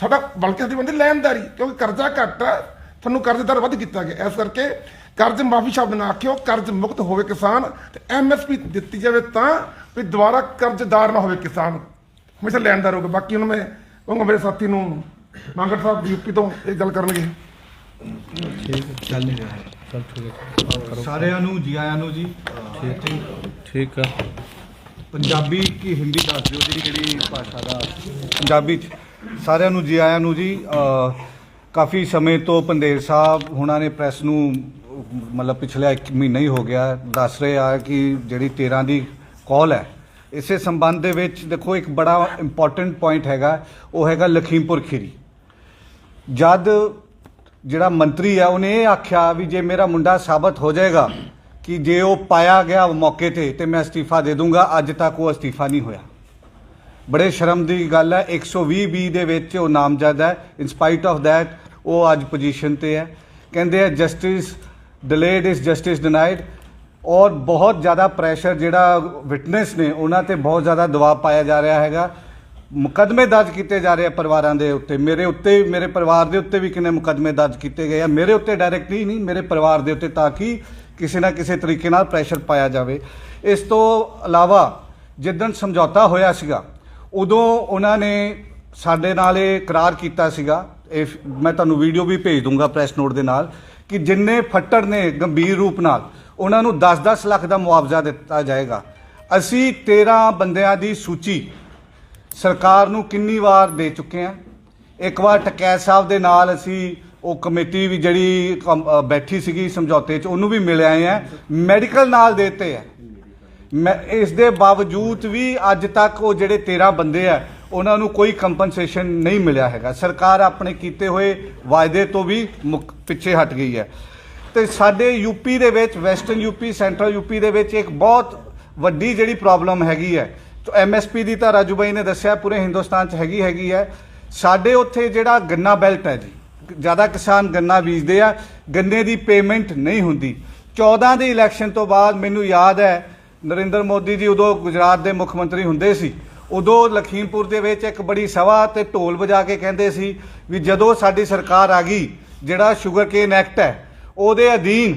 ਸਾਡਾ ਬਲਕਿ ਸਾਡੀ ਬੰਦੀ ਲੈਣਦਾਰੀ, ਕਿਉਂਕਿ ਕਰਜ਼ਾ ਘੱਟ ਆ ਤੁਹਾਨੂੰ ਕਰਜ਼ੇਦਾਰ ਵੱਧ ਕੀਤਾ ਗਿਆ। ਇਸ ਕਰਕੇ ਕਰਜ਼ ਮਾਫੀ ਸ਼ਬਦ ਨਾ ਆਖਿਓ, ਕਰਜ਼ ਮੁਕਤ ਹੋਵੇ ਕਿਸਾਨ, ਤੇ ਐਮਐਸਪੀ ਦਿੱਤੀ ਜਾਵੇ ਤਾਂ ਵੀ ਦੁਬਾਰਾ ਕਰਜ਼ਦਾਰ ਨਾ ਹੋਵੇ ਕਿਸਾਨ। ਹਮੇਸ਼ਾ ਲੈਣਦਾਰ ਹੋਵੇ ਬਾਕੀ ਉਹਨੂੰ ਮੈਂ ਕਹੂੰਗਾ ਮੇਰੇ ਸਾਥੀ ਨੂੰ ਮੰਗੜ ਸਾਹਿਬ ਯੂਪੀ ਤੋਂ ਇਹ ਗੱਲ ਕਰਨਗੇ। ਸਾਰਿਆਂ ਨੂੰ ਜੀ ਆਇਆਂ ਨੂੰ ਜੀ। ਠੀਕ ਠੀਕ ਆ ਪੰਜਾਬੀ ਕੀ ਹਿੰਦੀ ਦੱਸ ਦਿਓ ਜਿਹੜੀ ਕਿਹੜੀ ਭਾਸ਼ਾ ਦਾ। ਪੰਜਾਬੀ ਚ ਸਾਰਿਆਂ ਨੂੰ ਜੀ ਆਇਆਂ ਨੂੰ ਜੀ ਕਾਫੀ ਸਮੇਂ ਤੋਂ ਪੰਦੇਰ ਸਾਹਿਬ ਹੁਣਾਂ ਨੇ ਪ੍ਰੈਸ ਨੂੰ ਮਤਲਬ ਪਿਛਲੇ ਇੱਕ ਮਹੀਨਾ ਹੀ ਹੋ ਗਿਆ ਦੱਸ ਰਹੇ ਆ ਕਿ ਜਿਹੜੀ 13 ਦੀ ਕਾਲ ਹੈ ਇਸੇ ਸੰਬੰਧ ਦੇ ਵਿੱਚ ਦੇਖੋ ਇੱਕ ਬੜਾ ਇੰਪੋਰਟੈਂਟ ਪੁਆਇੰਟ ਹੈਗਾ, ਉਹ ਹੈਗਾ ਲਖੀਮਪੁਰ ਖੀਰੀ। ਜਦ ਜਿਹੜਾ ਮੰਤਰੀ ਆ, ਉਹਨੇ ਇਹ ਆਖਿਆ ਵੀ ਜੇ ਮੇਰਾ ਮੁੰਡਾ ਸਾਬਤ ਹੋ ਜਾਏਗਾ ਕਿ ਜੇ ਉਹ ਪਾਇਆ ਗਿਆ ਮੌਕੇ ਤੇ ਤੇ ਮੈਂ ਅਸਤੀਫਾ ਦੇ ਦੂੰਗਾ, ਅੱਜ ਤੱਕ ਉਹ ਅਸਤੀਫਾ ਨਹੀਂ ਹੋਇਆ। ਬੜੇ ਸ਼ਰਮ ਦੀ ਗੱਲ ਹੈ 120 ਬੀ ਦੇ ਵਿੱਚ ਉਹ ਨਾਮਜ਼ਦ ਹੈ। ਇਨ ਸਪਾਈਟ ਆਫ ਥੈਟ ਉਹ ਅੱਜ ਪੋਜੀਸ਼ਨ ਤੇ ਹੈ। ਕਹਿੰਦੇ ਆ justice delayed is justice denied ਔਰ ਬਹੁਤ ਜ਼ਿਆਦਾ ਪ੍ਰੈਸ਼ਰ ਜਿਹੜਾ ਵਿਟਨੈਸ ਨੇ, ਉਹਨਾਂ ਤੇ ਬਹੁਤ ਜ਼ਿਆਦਾ ਦਬਾਅ ਪਾਇਆ ਜਾ ਰਿਹਾ ਹੈਗਾ। ਮੁਕੱਦਮੇ ਦਰਜ ਕੀਤੇ ਜਾ ਰਹੇ ਆ ਪਰਿਵਾਰਾਂ ਦੇ ਉੱਤੇ। ਮੇਰੇ ਉੱਤੇ, ਮੇਰੇ ਪਰਿਵਾਰ ਦੇ ਉੱਤੇ ਵੀ ਕਿੰਨੇ ਮੁਕੱਦਮੇ ਦਰਜ ਕੀਤੇ ਗਏ ਆ। ਮੇਰੇ ਉੱਤੇ ਡਾਇਰੈਕਟਲੀ ਨਹੀਂ, ਮੇਰੇ ਪਰਿਵਾਰ ਦੇ ਉੱਤੇ ਤਾਂ ਕਿ ਕਿਸੇ ਨਾ ਕਿਸੇ ਤਰੀਕੇ ਨਾਲ ਪ੍ਰੈਸ਼ਰ ਪਾਇਆ ਜਾਵੇ। ਇਸ ਤੋਂ ਇਲਾਵਾ ਜਿੱਦਣ ਸਮਝੌਤਾ ਹੋਇਆ ਸੀਗਾ, ਉਦੋਂ ਉਹਨਾਂ ਨੇ ਸਾਡੇ ਨਾਲ ਇਹ ਇਕਰਾਰ ਕੀਤਾ ਸੀਗਾ। ਇਹ ਮੈਂ ਤੁਹਾਨੂੰ ਵੀਡੀਓ ਵੀ ਭੇਜ ਦੂੰਗਾ ਪ੍ਰੈਸ ਨੋਟ ਦੇ ਨਾਲ ਕਿ ਜਿੰਨੇ ਫੱਟੜ ਨੇ ਗੰਭੀਰ ਰੂਪ ਨਾਲ ਉਹਨਾਂ ਨੂੰ 10-10 ਲੱਖ ਦਾ ਮੁਆਵਜ਼ਾ ਦਿੱਤਾ ਜਾਏਗਾ। ਅਸੀਂ 13 ਬੰਦਿਆਂ ਦੀ ਸੂਚੀ ਸਰਕਾਰ ਨੂੰ ਕਿੰਨੀ ਵਾਰ ਦੇ ਚੁੱਕੇ ਹਾਂ? ਇੱਕ ਵਾਰ ਟਕੈਤ ਸਾਹਿਬ ਦੇ ਨਾਲ ਅਸੀਂ ਉਹ ਕਮੇਟੀ ਵੀ ਜਿਹੜੀ ਕਮ- ਬੈਠੀ ਸੀਗੀ ਸਮਝੌਤੇ 'ਚ, ਉਹਨੂੰ ਵੀ ਮਿਲ ਆਏ ਆ ਮੈਡੀਕਲ ਨਾਲ ਦੇਤੇ ਆ। ਮੈਂ, ਇਸ ਦੇ ਬਾਵਜੂਦ ਵੀ ਅੱਜ ਤੱਕ ਉਹ ਜਿਹੜੇ 13 ਬੰਦੇ ਆ, ਉਹਨਾਂ ਨੂੰ ਕੋਈ ਕੰਪਨਸੇਸ਼ਨ ਨਹੀਂ ਮਿਲਿਆ ਹੈਗਾ। ਸਰਕਾਰ ਆਪਣੇ ਕੀਤੇ ਹੋਏ ਵਾਅਦੇ ਤੋਂ ਵੀ ਮੁੱਕ- ਪਿੱਛੇ ਹਟ ਗਈ ਹੈ। ਤੇ ਸਾਡੇ ਯੂਪੀ ਦੇ ਵਿੱਚ, ਵੈਸਟਰਨ ਯੂਪੀ, ਸੈਂਟਰਲ ਯੂਪੀ ਦੇ ਵਿੱਚ ਇੱਕ ਬਹੁਤ ਵੱਡੀ ਜਿਹੜੀ ਪ੍ਰੋਬਲਮ ਹੈਗੀ ਹੈ। ਤੋ ਐਮਐਸਪੀ ਦੀ ਤਾਂ ਰਾਜੂ ਬਾਈ ਨੇ ਦੱਸਿਆ, ਪੂਰੇ ਹਿੰਦੁਸਤਾਨ 'ਚ ਹੈਗੀ ਹੈਗੀ ਹੈ। ਸਾਡੇ ਉੱਥੇ ਜਿਹੜਾ ਗੰਨਾ ਬੈਲਟ ਹੈ ਜੀ, ਜ਼ਿਆਦਾ ਕਿਸਾਨ ਗੰਨਾ ਬੀਜਦੇ ਆ, ਗੰਨੇ ਦੀ ਪੇਮੈਂਟ ਨਹੀਂ ਹੁੰਦੀ। 14 ਦੇ ਇਲੈਕਸ਼ਨ ਤੋਂ ਬਾਅਦ ਮੈਨੂੰ ਯਾਦ ਹੈ, ਨਰਿੰਦਰ ਮੋਦੀ ਜੀ ਉਦੋਂ ਗੁਜਰਾਤ ਦੇ ਮੁੱਖ ਮੰਤਰੀ ਹੁੰਦੇ ਸੀ। ਉਦੋਂ ਲਖੀਮਪੁਰ ਦੇ ਵਿੱਚ ਇੱਕ ਬੜੀ ਸਭਾ ਤੇ ਢੋਲ ਵਜਾ ਕੇ ਕਹਿੰਦੇ ਸੀ ਵੀ ਜਦੋਂ ਸਾਡੀ ਸਰਕਾਰ ਆ ਗਈ, ਜਿਹੜਾ ਸ਼ੂਗਰ ਕੇਨ ਐਕਟ ਹੈ ਉਹਦੇ ਅਧੀਨ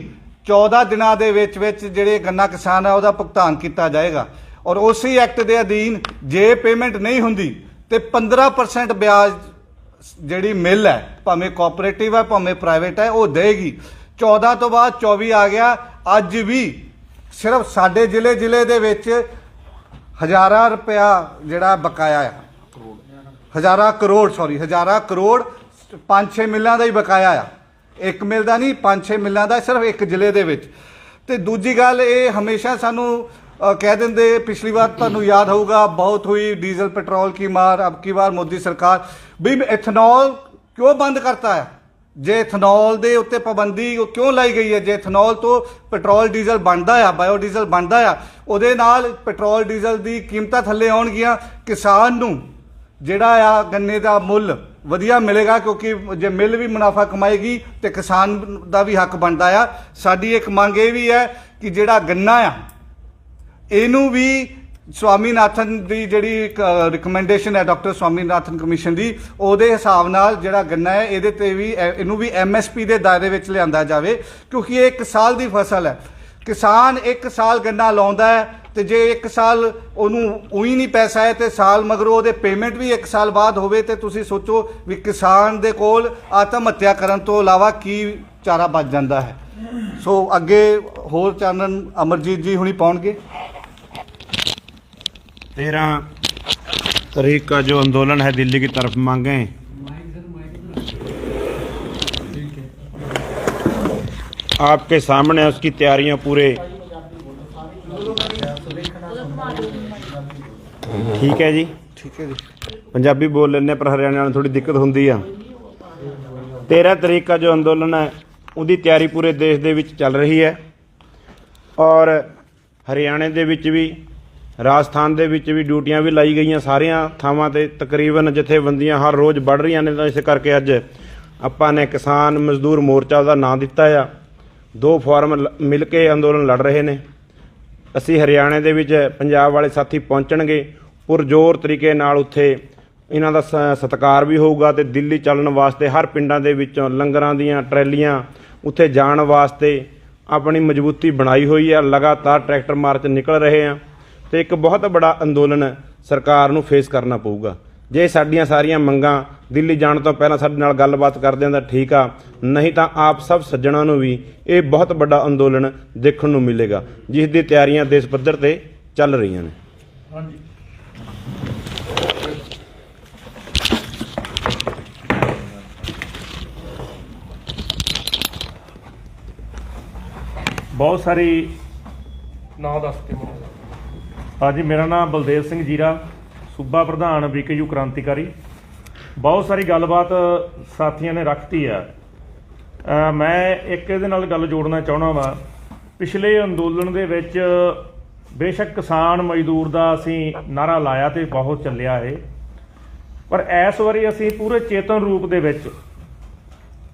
14 ਦਿਨਾਂ ਦੇ ਵਿੱਚ ਵਿੱਚ ਜਿਹੜੇ ਗੰਨਾ ਕਿਸਾਨ ਆ, ਉਹਦਾ ਭੁਗਤਾਨ ਕੀਤਾ ਜਾਏਗਾ। ਔਰ ਉਸੇ ਐਕਟ ਦੇ ਅਧੀਨ ਜੇ ਪੇਮੈਂਟ ਨਹੀਂ ਹੁੰਦੀ, ਤੇ 15% ਵਿਆਜ ਜਿਹੜੀ ਮਿਲ ਹੈ, ਭਾਵੇਂ ਕੋਆਪਰੇਟਿਵ ਹੈ, ਭਾਵੇਂ ਪ੍ਰਾਈਵੇਟ ਹੈ, ਉਹ ਦੇਗੀ। 14 ਤੋਂ ਬਾਅਦ 24 ਆ ਗਿਆ, ਅੱਜ ਵੀ ਸਿਰਫ ਸਾਡੇ ਜ਼ਿਲ੍ਹੇ ਜ਼ਿਲ੍ਹੇ ਦੇ ਵਿੱਚ ਹਜ਼ਾਰਾਂ ਰੁਪਇਆ ਜਿਹੜਾ ਬਕਾਇਆ ਹੈ ਹਜ਼ਾਰਾਂ ਕਰੋੜ ਸੌਰੀ ਹਜ਼ਾਰਾਂ ਕਰੋੜ 5-6 ਮਿਲਾਂ ਦਾ ਹੀ ਬਕਾਇਆ ਆ। ਇੱਕ ਮਿਲ ਦਾ ਨਹੀਂ 5-6 ਮਿਲਾਂ ਦਾ ਸਿਰਫ ਇੱਕ ਜ਼ਿਲ੍ਹੇ ਦੇ ਵਿੱਚ। ਤੇ ਦੂਜੀ ਗੱਲ ਇਹ ਹਮੇਸ਼ਾ ਸਾਨੂੰ ਅ, ਕਹਿ ਦਿੰਦੇ ਪਿਛਲੀ ਵਾਰ ਤੁਹਾਨੂੰ ਯਾਦ ਹੋਊਗਾ ਬਹੁਤ ਹੋਈ ਡੀਜ਼ਲ ਪੈਟਰੋਲ ਕੀ ਮਾਰ ਅਬ ਕੀ ਵਾਰ ਮੋਦੀ ਸਰਕਾਰ। ਵੀ ਇਥਨੋਲ ਕਿਉਂ ਬੰਦ ਕਰਤਾ ਹੈ? ਜੇ ਇਥਨੋਲ ਦੇ ਉੱਤੇ ਪਾਬੰਦੀ ਉਹ ਕਿਉਂ ਲਾਈ ਗਈ ਹੈ? ਜੇ ਇਥਨੋਲ ਤੋਂ ਪੈਟਰੋਲ ਡੀਜ਼ਲ ਬਣਦਾ ਆ ਬਾਇਓ ਡੀਜ਼ਲ ਬਣਦਾ ਆ ਉਹਦੇ ਨਾਲ ਪੈਟਰੋਲ ਡੀਜ਼ਲ ਦੀ ਕੀਮਤਾਂ ਥੱਲੇ ਆਉਣਗੀਆਂ ਕਿਸਾਨ ਨੂੰ। ਜਿਹੜਾ ਆ ਗੰਨੇ ਦਾ ਮੁੱਲ ਵਧੀਆ ਮਿਲੇਗਾ ਕਿਉਂਕਿ ਜੇ ਮਿਲ ਵੀ ਮੁਨਾਫਾ ਕਮਾਏਗੀ ਤੇ ਕਿਸਾਨ ਦਾ ਵੀ ਹੱਕ ਬਣਦਾ ਆ। ਸਾਡੀ ਇੱਕ ਮੰਗ ਇਹ ਵੀ ਹੈ ਕਿ ਜਿਹੜਾ ਗੰਨਾ ਆ, ਇਹਨੂੰ ਵੀ ਸਵਾਮੀਨਾਥਨ ਦੀ ਜਿਹੜੀ ਰਿਕਮੈਂਡੇਸ਼ਨ ਹੈ ਡਾਕਟਰ ਸਵਾਮੀਨਾਥਨ ਕਮਿਸ਼ਨ ਦੀ, ਉਹਦੇ ਹਿਸਾਬ ਨਾਲ ਜਿਹੜਾ ਗੰਨਾ ਹੈ, ਇਹਦੇ ਤੇ ਵੀ ਐ- ਇਹਨੂੰ ਵੀ ਐਮਐਸਪੀ ਦੇ ਦਾਇਰੇ ਵਿੱਚ ਲਿਆਂਦਾ ਜਾਵੇ। ਕਿਉਂਕਿ ਇਹ ਇੱਕ ਸਾਲ ਦੀ ਫਸਲ ਹੈ। ਕਿਸਾਨ ਇੱਕ ਸਾਲ ਗੰਨਾ ਲਾਉਂਦਾ ਹੈ ਤੇ ਜੇ ਇੱਕ ਸਾਲ ਉਹਨੂੰ ਉਹੀ ਨਹੀਂ ਪੈਸਾ ਹੈ ਤੇ ਸਾਲ ਮਗਰੋਂ ਉਹਦੇ ਪੇਮੈਂਟ ਵੀ ਇੱਕ ਸਾਲ ਬਾਅਦ ਹੋਵੇ ਤੇ ਤੁਸੀਂ ਸੋਚੋ ਵੀ ਕਿਸਾਨ ਦੇ ਕੋਲ ਆਤਮ ਹੱਤਿਆ ਕਰਨ ਤੋਂ ਇਲਾਵਾ ਕੀ ਚਾਰਾ ਬਚ ਜਾਂਦਾ ਹੈ ਸੋ ਅੱਗੇ ਹੋਰ ਚਾਨਣ ਅਮਰਜੀਤ ਜੀ ਹੁਣੀ ਪਾਉਣਗੇ तेरह तारीख का जो आंदोलन है दिल्ली की तरफ मांगे आपके सामने उसकी तैयारियां पूरे ਠੀਕ ਹੈ ਜੀ ਠੀਕ ਹੈ ਜੀ ਪੰਜਾਬੀ ਬੋਲ ਲੈਂਦੇ ਪਰ ਹਰਿਆਣੇ ਨਾਲ ਥੋੜੀ ਦਿੱਕਤ ਹੁੰਦੀ ਆ 13 ਤਰੀਕ ਦਾ ਜੋ ਅੰਦੋਲਨ ਹੈ ਉਹਦੀ ਤਿਆਰੀ ਪੂਰੇ ਦੇਸ਼ ਦੇ ਵਿੱਚ ਚੱਲ ਰਹੀ ਹੈ ਔਰ ਹਰਿਆਣੇ ਦੇ ਵਿੱਚ ਵੀ ਰਾਜਸਥਾਨ ਦੇ ਵਿੱਚ ਵੀ ਡਿਊਟੀਆਂ ਵੀ ਲਾਈ ਗਈਆਂ ਸਾਰੀਆਂ ਥਾਵਾਂ ਤੇ ਤਕਰੀਬਨ ਜਥੇਬੰਦੀਆਂ ਹਰ ਰੋਜ਼ ਵੱਧ ਰਹੀਆਂ ਨੇ ਤਾਂ ਇਸ ਕਰਕੇ ਅੱਜ ਆਪਾਂ ਨੇ ਕਿਸਾਨ ਮਜ਼ਦੂਰ ਮੋਰਚਾ ਦਾ ਨਾਂ ਦਿੱਤਾ ਆ ਦੋ ਫੋਰਮ ਲ- ਮਿਲ ਕੇ ਅੰਦੋਲਨ ਲੜ ਰਹੇ ਨੇ। ਅਸੀਂ ਹਰਿਆਣੇ ਦੇ ਵਿੱਚ ਪੰਜਾਬ ਵਾਲੇ ਸਾਥੀ ਪਹੁੰਚਣਗੇ। ਪੁਰਜ਼ੋਰ ਤਰੀਕੇ ਨਾਲ ਉੱਥੇ ਇਹਨਾਂ ਦਾ ਸ- ਸਤਿਕਾਰ ਵੀ ਹੋਊਗਾ ਤੇ ਦਿੱਲੀ ਚੱਲਣ ਵਾਸਤੇ ਹਰ ਪਿੰਡਾਂ ਦੇ ਵਿੱਚੋਂ ਲੰਗਰਾਂ ਦੀਆਂ ਟਰੈਲੀਆਂ ਉੱਥੇ ਜਾਣ ਵਾਸਤੇ ਆਪਣੀ ਮਜ਼ਬੂਤੀ ਬਣਾਈ ਹੋਈ ਹੈ ਲਗਾਤਾਰ ਟਰੈਕਟਰ ਮਾਰਚ ਨਿਕਲ ਰਹੇ ਆ ਤੇ ਇੱਕ ਬਹੁਤ ਬੜਾ ਅੰਦੋਲਨ ਸਰਕਾਰ ਨੂੰ ਫੇਸ ਕਰਨਾ ਪਊਗਾ। ਜੇ ਸਾਡੀਆਂ ਸਾਰੀਆਂ ਮੰਗਾਂ ਦਿੱਲੀ ਜਾਣ ਤੋਂ ਪਹਿਲਾਂ ਸਾਡੇ ਨਾਲ ਗੱਲਬਾਤ ਕਰਦੇ ਹਾਂ ਤਾਂ ਠੀਕ ਆ। ਨਹੀਂ ਤਾਂ ਆਪ ਸਭ ਸੱਜਣਾ ਨੂੰ ਵੀ ਇਹ ਬਹੁਤ ਵੱਡਾ ਅੰਦੋਲਨ ਦੇਖਣ ਨੂੰ ਮਿਲੇਗਾ ਜਿਸ ਦੀ ਤਿਆਰੀਆਂ ਦੇਸ਼ ਪੱਧਰ ਤੇ ਚੱਲ ਰਹੀਆਂ ਨੇ। ਬਹੁਤ ਸਾਰੀ ਨਾਂ ਦੱਸ ਕੇ ਮੈਨੂੰ ਹਾਂਜੀ ਮੇਰਾ ਨਾਮ ਬਲਦੇਵ ਸਿੰਘ ਜੀਰਾ। ਸੂਬਾ ਪ੍ਰਧਾਨ ਵੀਕੇਯੂ ਕ੍ਰਾਂਤੀਕਾਰੀ, ਬਹੁਤ ਸਾਰੀ ਗੱਲਬਾਤ ਸਾਥੀਆਂ ਨੇ ਰੱਖਤੀ ਆ। ਮੈਂ ਇੱਕ ਇਹਦੇ ਨਾਲ ਗੱਲ ਜੋੜਨਾ ਚਾਹਣਾ ਵਾਂ। ਪਿਛਲੇ ਅੰਦੋਲਨ ਦੇ ਵਿੱਚ ਬੇਸ਼ੱਕ ਕਿਸਾਨ ਮਜ਼ਦੂਰ ਦਾ ਅਸੀਂ ਨਾਰਾ ਲਾਇਆ ਤੇ ਬਹੁਤ ਚੱਲਿਆ ਇਹ। ਪਰ ਇਸ ਵਾਰੀ ਅਸੀਂ ਪੂਰੇ ਚੇਤਨ ਰੂਪ ਦੇ ਵਿੱਚ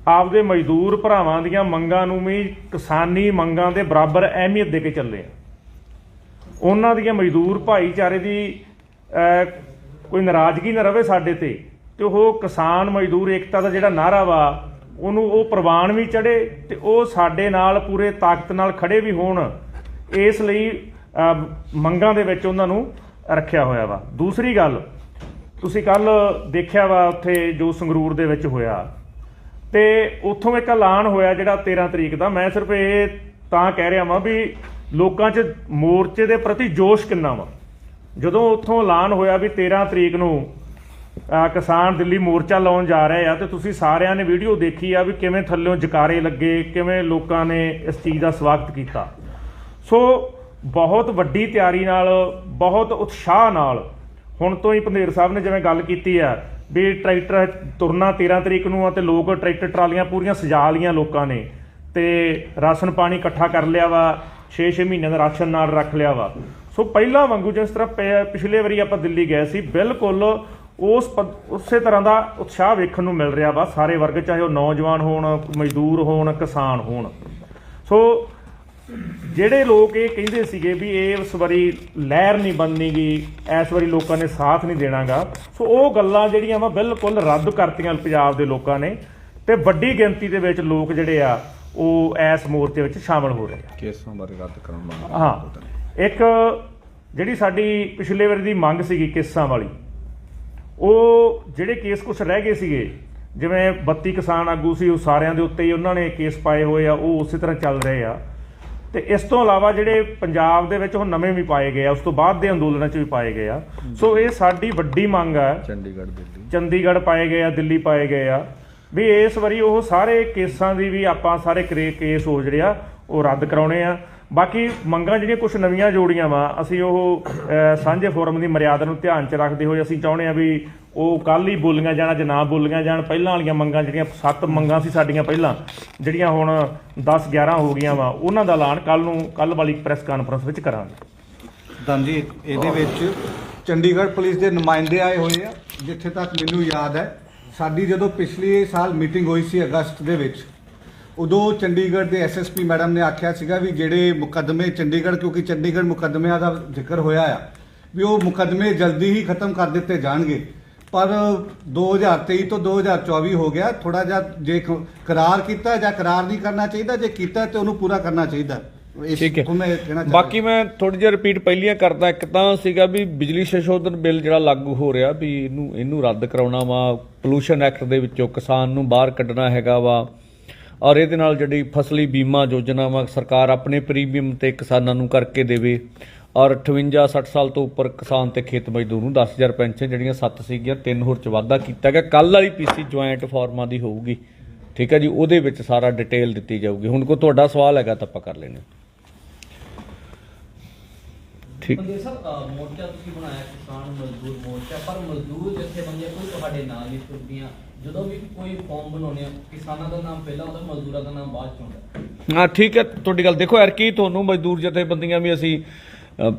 ਆਪਦੇ ਮਜ਼ਦੂਰ ਭਰਾਵਾਂ ਦੀਆਂ ਮੰਗਾਂ ਨੂੰ ਵੀ ਕਿਸਾਨੀ ਮੰਗਾਂ ਦੇ ਬਰਾਬਰ ਅਹਿਮੀਅਤ ਦੇ ਕੇ ਚੱਲੇ ਆ। ਉਹਨਾਂ ਦੀਆਂ ਮਜ਼ਦੂਰ ਭਾਈਚਾਰੇ ਦੀ ਕੋਈ ਨਾਰਾਜ਼ਗੀ ਨਾ ਰਵੇ ਸਾਡੇ ਤੇ ਤੇ ਉਹ ਕਿਸਾਨ ਮਜ਼ਦੂਰ ਏਕਤਾ ਦਾ ਜਿਹੜਾ ਨਾਰਾ ਵਾ, ਉਹਨੂੰ ਉਹ ਪ੍ਰਵਾਨ ਵੀ ਚੜੇ ਤੇ ਉਹ ਸਾਡੇ ਨਾਲ ਪੂਰੇ ਤਾਕਤ ਨਾਲ ਖੜੇ ਵੀ ਹੋਣ, ਇਸ ਲਈ ਮੰਗਾਂ ਦੇ ਵਿੱਚ ਉਹਨਾਂ ਨੂੰ ਰੱਖਿਆ ਹੋਇਆ ਵਾ। ਦੂਸਰੀ ਗੱਲ, ਤੁਸੀਂ ਕੱਲ ਦੇਖਿਆ ਵਾ ਉੱਥੇ ਜੋ ਸੰਗਰੂਰ ਦੇ ਵਿੱਚ ਹੋਇਆ, ਤੇ ਉੱਥੋਂ ਇੱਕ ਐਲਾਨ ਹੋਇਆ ਜਿਹੜਾ 13 ਤਰੀਕ ਦਾ, ਮੈਂ ਸਿਰਫ ਇਹ ਤਾਂ ਕਹਿ ਰਿਹਾ ਵਾਂ ਵੀ ਲੋਕਾਂ 'ਚ ਮੋਰਚੇ ਦੇ ਪ੍ਰਤੀ ਜੋਸ਼ ਕਿੰਨਾ ਵਾ। ਜਦੋਂ ਉੱਥੋਂ ਐਲਾਨ ਹੋਇਆ ਵੀ 13 ਤਰੀਕ ਨੂੰ ਕਿਸਾਨ ਦਿੱਲੀ ਮੋਰਚਾ ਲਾਉਣ ਜਾ ਰਹੇ ਆ, ਤੇ ਤੁਸੀਂ ਸਾਰਿਆਂ ਨੇ ਵੀਡੀਓ ਦੇਖੀ ਆ ਵੀ ਕਿਵੇਂ ਥੱਲਿਓਂ ਜਕਾਰੇ ਲੱਗੇ, ਕਿਵੇਂ ਲੋਕਾਂ ਨੇ ਇਸ ਚੀਜ਼ ਦਾ ਸਵਾਗਤ ਕੀਤਾ। ਸੋ ਬਹੁਤ ਵੱਡੀ ਤਿਆਰੀ ਨਾਲ, ਬਹੁਤ ਉਤਸ਼ਾਹ ਨਾਲ, ਹੁਣ ਤੋਂ ਹੀ ਪੰਧੇਰ ਸਾਹਿਬ ਨੇ ਜਿਵੇਂ ਗੱਲ ਕੀਤੀ ਆ, ਵੀ ਟਰੈਕਟਰ ਤੁਰਨਾ 13 ਤਰੀਕ ਨੂੰ ਆ ਤੇ ਲੋਕ ਟਰੈਕਟਰ ਟਰਾਲੀਆਂ ਪੂਰੀਆਂ ਸਜਾ ਲੀਆਂ ਲੋਕਾਂ ਨੇ, ਤੇ ਰਾਸ਼ਨ ਪਾਣੀ ਇਕੱਠਾ ਕਰ ਲਿਆ ਵਾ 6-6 ਮਹੀਨਿਆਂ ਦਾ ਰਾਸ਼ਨ ਨਾਲ ਰੱਖ ਲਿਆ ਵਾ। ਸੋ ਪਹਿਲਾਂ ਵਾਂਗੂ ਜਿਸ ਤਰ੍ਹਾਂ ਪਿਛਲੇ ਵਾਰੀ ਆਪਾਂ ਦਿੱਲੀ ਗਏ ਸੀ ਬਿਲਕੁਲ ਉਸ ਉਸੇ ਤਰ੍ਹਾਂ ਦਾ ਉਤਸ਼ਾਹ ਵੇਖਣ ਨੂੰ ਮਿਲ ਰਿਹਾ ਵਾ ਸਾਰੇ ਵਰਗ ਚਾਹੇ ਉਹ ਨੌਜਵਾਨ ਹੋਣ ਮਜ਼ਦੂਰ ਹੋਣ ਕਿਸਾਨ ਹੋਣ। ਸੋ ਜਿਹੜੇ ਲੋਕ ਇਹ ਕਹਿੰਦੇ ਸੀਗੇ ਵੀ ਇਹ ਇਸ ਵਾਰੀ ਲਹਿਰ ਨਹੀਂ ਬਣਨੀਗੀ ਇਸ ਵਾਰੀ ਲੋਕਾਂ ਨੇ ਸਾਥ ਨਹੀਂ ਦੇਣਾਗਾ ਸੋ ਉਹ ਗੱਲਾਂ ਜਿਹੜੀਆਂ ਵਾ ਬਿਲਕੁਲ ਰੱਦ ਕਰਤੀਆਂ ਪੰਜਾਬ ਦੇ ਲੋਕਾਂ ਨੇ ਤੇ ਵੱਡੀ ਗਿਣਤੀ ਦੇ ਵਿੱਚ ਲੋਕ ਜਿਹੜੇ ਆ ਉਹ ਇਸ ਮੋਰਚੇ ਵਿੱਚ ਸ਼ਾਮਲ ਹੋ ਰਹੇ ਆ। ਕੇਸਾਂ ਬਾਰੇ ਰੱਦ ਕਰਾਉਣ ਮੰਗ ਹਾਂ। ਇੱਕ ਜਿਹੜੀ ਸਾਡੀ ਪਿਛਲੇ ਵਾਰੀ ਦੀ ਮੰਗ ਸੀਗੀ ਕੇਸਾਂ ਵਾਲੀ ਉਹ ਜਿਹੜੇ ਕੇਸ ਕੁਝ ਰਹਿ ਗਏ ਸੀਗੇ ਜਿਵੇਂ 32 ਕਿਸਾਨ ਆਗੂ ਸੀ ਉਹ ਸਾਰਿਆਂ ਦੇ ਉੱਤੇ ਹੀ ਉਹਨਾਂ ਨੇ ਕੇਸ ਪਾਏ ਹੋਏ ਆ ਉਹ ਉਸੇ ਤਰ੍ਹਾਂ ਚੱਲ ਰਹੇ ਆ। ਤੇ ਇਸ ਤੋਂ ਇਲਾਵਾ ਜਿਹੜੇ ਪੰਜਾਬ ਦੇ ਵਿੱਚ ਉਹ ਨਵੇਂ ਵੀ ਪਾਏ ਗਏ ਆ ਉਸ ਤੋਂ ਬਾਅਦ ਦੇ ਅੰਦੋਲਨਾਂ 'ਚ ਵੀ ਪਾਏ ਗਏ ਆ। ਸੋ ਇਹ ਸਾਡੀ ਵੱਡੀ ਮੰਗ ਆ। ਚੰਡੀਗੜ੍ਹ ਦਿੱਲੀ। ਚੰਡੀਗੜ੍ਹ ਪਾਏ ਗਏ ਆ ਦਿੱਲੀ ਪਾਏ ਗਏ ਆ। ਵੀ ਇਸ ਵਾਰੀ ਉਹ ਸਾਰੇ ਕੇਸਾਂ ਦੀ ਵੀ ਆਪਾਂ ਸਾਰੇ ਕੇਸ ਹੋ ਜਿਹੜੇ ਆ ਉਹ ਰੱਦ ਕਰਾਉਣੇ ਆ। ਬਾਕੀ ਮੰਗਾਂ ਜਿਹੜੀਆਂ ਕੁਝ ਨਵੀਆਂ ਜੋੜੀਆਂ ਵਾ, ਅਸੀਂ ਉਹ ਸਾਂਝੇ ਫੋਰਮ ਦੀ ਮਰਿਆਦਾ ਨੂੰ ਧਿਆਨ 'ਚ ਰੱਖਦੇ ਹੋਏ ਅਸੀਂ ਚਾਹੁੰਦੇ ਆ ਵੀ ਉਹ ਕੱਲ ਹੀ ਬੋਲੀਆਂ ਜਾਣ ਜੇ ਨਾ ਬੋਲੀਆਂ ਜਾਣ। ਪਹਿਲਾਂ ਵਾਲੀਆਂ ਮੰਗਾਂ ਜਿਹੜੀਆਂ, ਸੱਤ ਮੰਗਾਂ ਸੀ ਸਾਡੀਆਂ ਪਹਿਲਾਂ, ਜਿਹੜੀਆਂ ਹੁਣ 10 11 ਹੋ ਗਈਆਂ ਵਾ, ਉਹਨਾਂ ਦਾ ਐਲਾਨ ਕੱਲ ਨੂੰ ਕੱਲ ਵਾਲੀ ਪ੍ਰੈਸ ਕਾਨਫਰੰਸ ਵਿੱਚ ਕਰਾਂਗੇ। ਦਮ ਜੀ, ਇਹਦੇ ਵਿੱਚ ਚੰਡੀਗੜ੍ਹ ਪੁਲਿਸ ਦੇ ਨੁਮਾਇੰਦੇ ਆਏ ਹੋਏ ਆ, ਜਿੱਥੇ ਤੱਕ ਮੈਨੂੰ ਯਾਦ ਹੈ, ਸਾਡੀ ਜਦੋਂ ਪਿਛਲੇ ਸਾਲ ਮੀਟਿੰਗ ਹੋਈ ਸੀ ਅਗਸਤ ਦੇ ਵਿੱਚ ਉਦੋਂ ਚੰਡੀਗੜ੍ਹ ਦੇ ਐਸਐਸਪੀ ਮੈਡਮ ਨੇ ਆਖਿਆ ਸੀਗਾ ਵੀ ਜਿਹੜੇ ਮੁਕੱਦਮੇ ਚੰਡੀਗੜ੍ਹ ਕਿਉਂਕਿ ਚੰਡੀਗੜ੍ਹ ਮੁਕੱਦਮਿਆਂ ਦਾ ਜ਼ਿਕਰ ਹੋਇਆ ਆ ਵੀ ਉਹ ਮੁਕੱਦਮੇ ਜਲਦੀ ਹੀ ਖਤਮ ਕਰ ਦਿੱਤੇ ਜਾਣਗੇ। ਪਰ 2023 ਤੋਂ 2024 ਹੋ ਗਿਆ ਥੋੜਾ ਜਿਹਾ ਜੇ ਕਰਾਰ ਕੀਤਾ ਜਾਂ ਕਰਾਰ ਨਹੀਂ ਕਰਨਾ ਚਾਹੀਦਾ ਜੇ ਕੀਤਾ ਤੇ ਉਹਨੂੰ ਪੂਰਾ ਕਰਨਾ ਚਾਹੀਦਾ। ਠੀਕ ਹੈ। ਬਾਕੀ ਮੈਂ ਥੋੜੀ ਜਿਹੀ ਰਿਪੀਟ ਪਹਿਲੀਆਂ ਕਰਦਾ ਇੱਕ ਤਾਂ ਸੀਗਾ ਵੀ ਬਿਜਲੀ ਸੰਸ਼ੋਧਨ ਬਿੱਲ ਜਿਹੜਾ ਲਾਗੂ ਹੋ ਰਿਹਾ ਵੀ ਇਹਨੂੰ ਇਹਨੂੰ ਰੱਦ ਕਰਾਉਣਾ ਵਾ ਪੋਲੂਸ਼ਨ ਐਕਟ ਦੇ ਵਿੱਚੋਂ ਕਿਸਾਨ ਨੂੰ ਬਾਹਰ ਕੱਢਣਾ ਹੈਗਾ ਵਾ। ਔਰ ਇਹਦੇ ਨਾਲ ਜਿਹੜੀ ਫਸਲੀ ਬੀਮਾ ਯੋਜਨਾ ਵਾ ਸਰਕਾਰ ਆਪਣੇ ਪ੍ਰੀਮੀਅਮ ਤੇ ਕਿਸਾਨਾਂ ਨੂੰ ਕਰਕੇ ਦੇਵੇ। ਔਰ 58 60 ਸਾਲ ਤੋਂ ਉੱਪਰ ਕਿਸਾਨ ਤੇ ਖੇਤ ਮਜ਼ਦੂਰ ਨੂੰ 10000 ਪੈਨਸ਼ਨ ਜਿਹੜੀਆਂ 7 ਸੀਗੀਆਂ, ਤਿੰਨ ਹੋਰ ਚ ਵਾਧਾ ਕੀਤਾ ਗਿਆ। ਕੱਲ ਵਾਲੀ ਪੀਸੀ ਜੁਆਇੰਟ ਫਾਰਮਾਂ ਦੀ ਹੋਊਗੀ। ਠੀਕ ਹੈ ਜੀ, ਉਹਦੇ ਵਿੱਚ ਸਾਰਾ ਡਿਟੇਲ ਦਿੱਤੀ ਜਾਊਗੀ। ਹੁਣ ਕੋਈ ਤੁਹਾਡਾ ਸਵਾਲ ਹੈਗਾ ਤਾਂ ਆਪਾਂ ਕਰ ਲੈਣੇ ਠੀਕ। ਸਰ ਮੋਰਚਾ ਤੁਸੀਂ ਬਣਾਇਆ ਕਿਸਾਨ ਮਜ਼ਦੂਰ ਮੋਰਚਾ, ਪਰ ਮਜ਼ਦੂਰ ਜਥੇਬੰਦੀਆਂ ਕੋਈ ਤੁਹਾਡੇ ਨਾਲ ਨਹੀਂ ਤੁਰਦੀਆਂ ਜਦੋਂ ਵੀ ਕੋਈ ਫਾਰਮ ਬਣਾਉਂਦੇ ਹੋ ਕਿਸਾਨਾਂ ਦਾ ਨਾਮ ਪਹਿਲਾਂ ਆਉਂਦਾ ਮਜ਼ਦੂਰਾਂ ਦਾ ਨਾਮ ਬਾਅਦ ਚ ਆਉਂਦਾ ਹਾਂ ਠੀਕ ਹੈ ਤੁਹਾਡੀ ਗੱਲ ਦੇਖੋ ਯਾਰ ਕੀ ਤੁਹਾਨੂੰ ਮਜ਼ਦੂਰ ਜਥੇਬੰਦੀਆਂ ਵੀ ਅਸੀਂ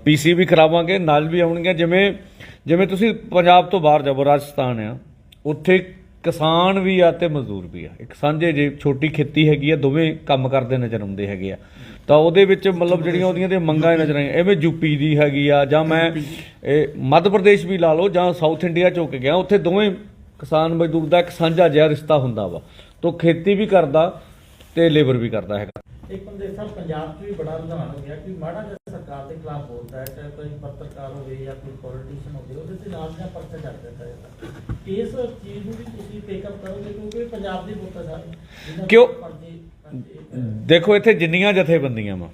ਪੀਸੀ ਵੀ ਕਰਾਵਾਂਗੇ ਨਾਲ ਵੀ ਆਉਣਗੀਆਂ। ਜਿਵੇਂ ਜਿਵੇਂ ਤੁਸੀਂ ਪੰਜਾਬ ਤੋਂ ਬਾਹਰ ਜਾਵੋ ਰਾਜਸਥਾਨ ਆ ਉੱਥੇ ਕਿਸਾਨ ਵੀ ਆ ਤੇ ਮਜ਼ਦੂਰ ਵੀ ਆ। ਇੱਕ ਸਾਂਝੇ ਜੇ ਛੋਟੀ ਖੇਤੀ ਹੈਗੀ ਆ ਦੋਵੇਂ ਕੰਮ ਕਰਦੇ ਨਜ਼ਰ ਆਉਂਦੇ ਹੈਗੇ ਆ। ਤਾਂ ਉਹਦੇ ਵਿੱਚ ਮਤਲਬ ਜਿਹੜੀਆਂ ਉਹਦੀਆਂ ਤੇ ਮੰਗਾਂ ਨਜ਼ਰ ਆਈਆਂ। ਐਵੇਂ ਯੂਪੀ ਦੀ ਹੈਗੀ ਆ ਜਾਂ ਮੈਂ ਇਹ ਮੱਧ ਪ੍ਰਦੇਸ਼ ਵੀ ਲਾ ਲਓ ਜਾਂ ਸਾਊਥ ਇੰਡੀਆ ਚ ਹੋ ਕੇ ਗਿਆ ਉੱਥੇ ਦੋਵੇਂ ਕਿਸਾਨ ਮਜ਼ਦੂਰ ਦਾ ਇੱਕ ਸਾਂਝਾ ਜਿਹਾ ਰਿਸ਼ਤਾ ਹੁੰਦਾ ਵਾ। ਤੋਂ ਖੇਤੀ ਵੀ ਕਰਦਾ ਤੇ ਲੇਬਰ ਵੀ ਕਰਦਾ ਹੈਗਾ। ਇੱਕ ਬੰਦੇ ਸਰ ਪੰਜਾਬ 'ਚ ਵੀ ਬੜਾ ਰੁਝਾਨ ਹੋ ਗਿਆ ਕਿ ਮਾੜਾ ਜਿਹਾ ਸਰਕਾਰ ਦੇ ਖਿਲਾਫ ਬੋਲਦਾ ਹੈ ਚਾਹੇ ਕੋਈ ਪੱਤਰਕਾਰ ਹੋਵੇ ਜਾਂ ਕੋਈ ਪੋਲੀਟੀਸ਼ੀਅਨ ਹੋਵੇ ਉਹਦੇ ਤੇ ਨਾਲ ਜਾਂ ਪਰਚਾ ਚੱਲ ਜਾਂਦਾ ਹੈ। ਇਸ ਚੀਜ਼ ਨੂੰ ਵੀ ਤੁਸੀਂ ਟੇਕ ਅਪ ਕਰੋਗੇ? ਕਿਉਂਕਿ ਪੰਜਾਬ ਦੀ ਹੈ ਸਾਰੀ। ਕਿਉਂ? ਦੇਖੋ ਇੱਥੇ ਜਿੰਨੀਆਂ ਜਥੇਬੰਦੀਆਂ ਵਾ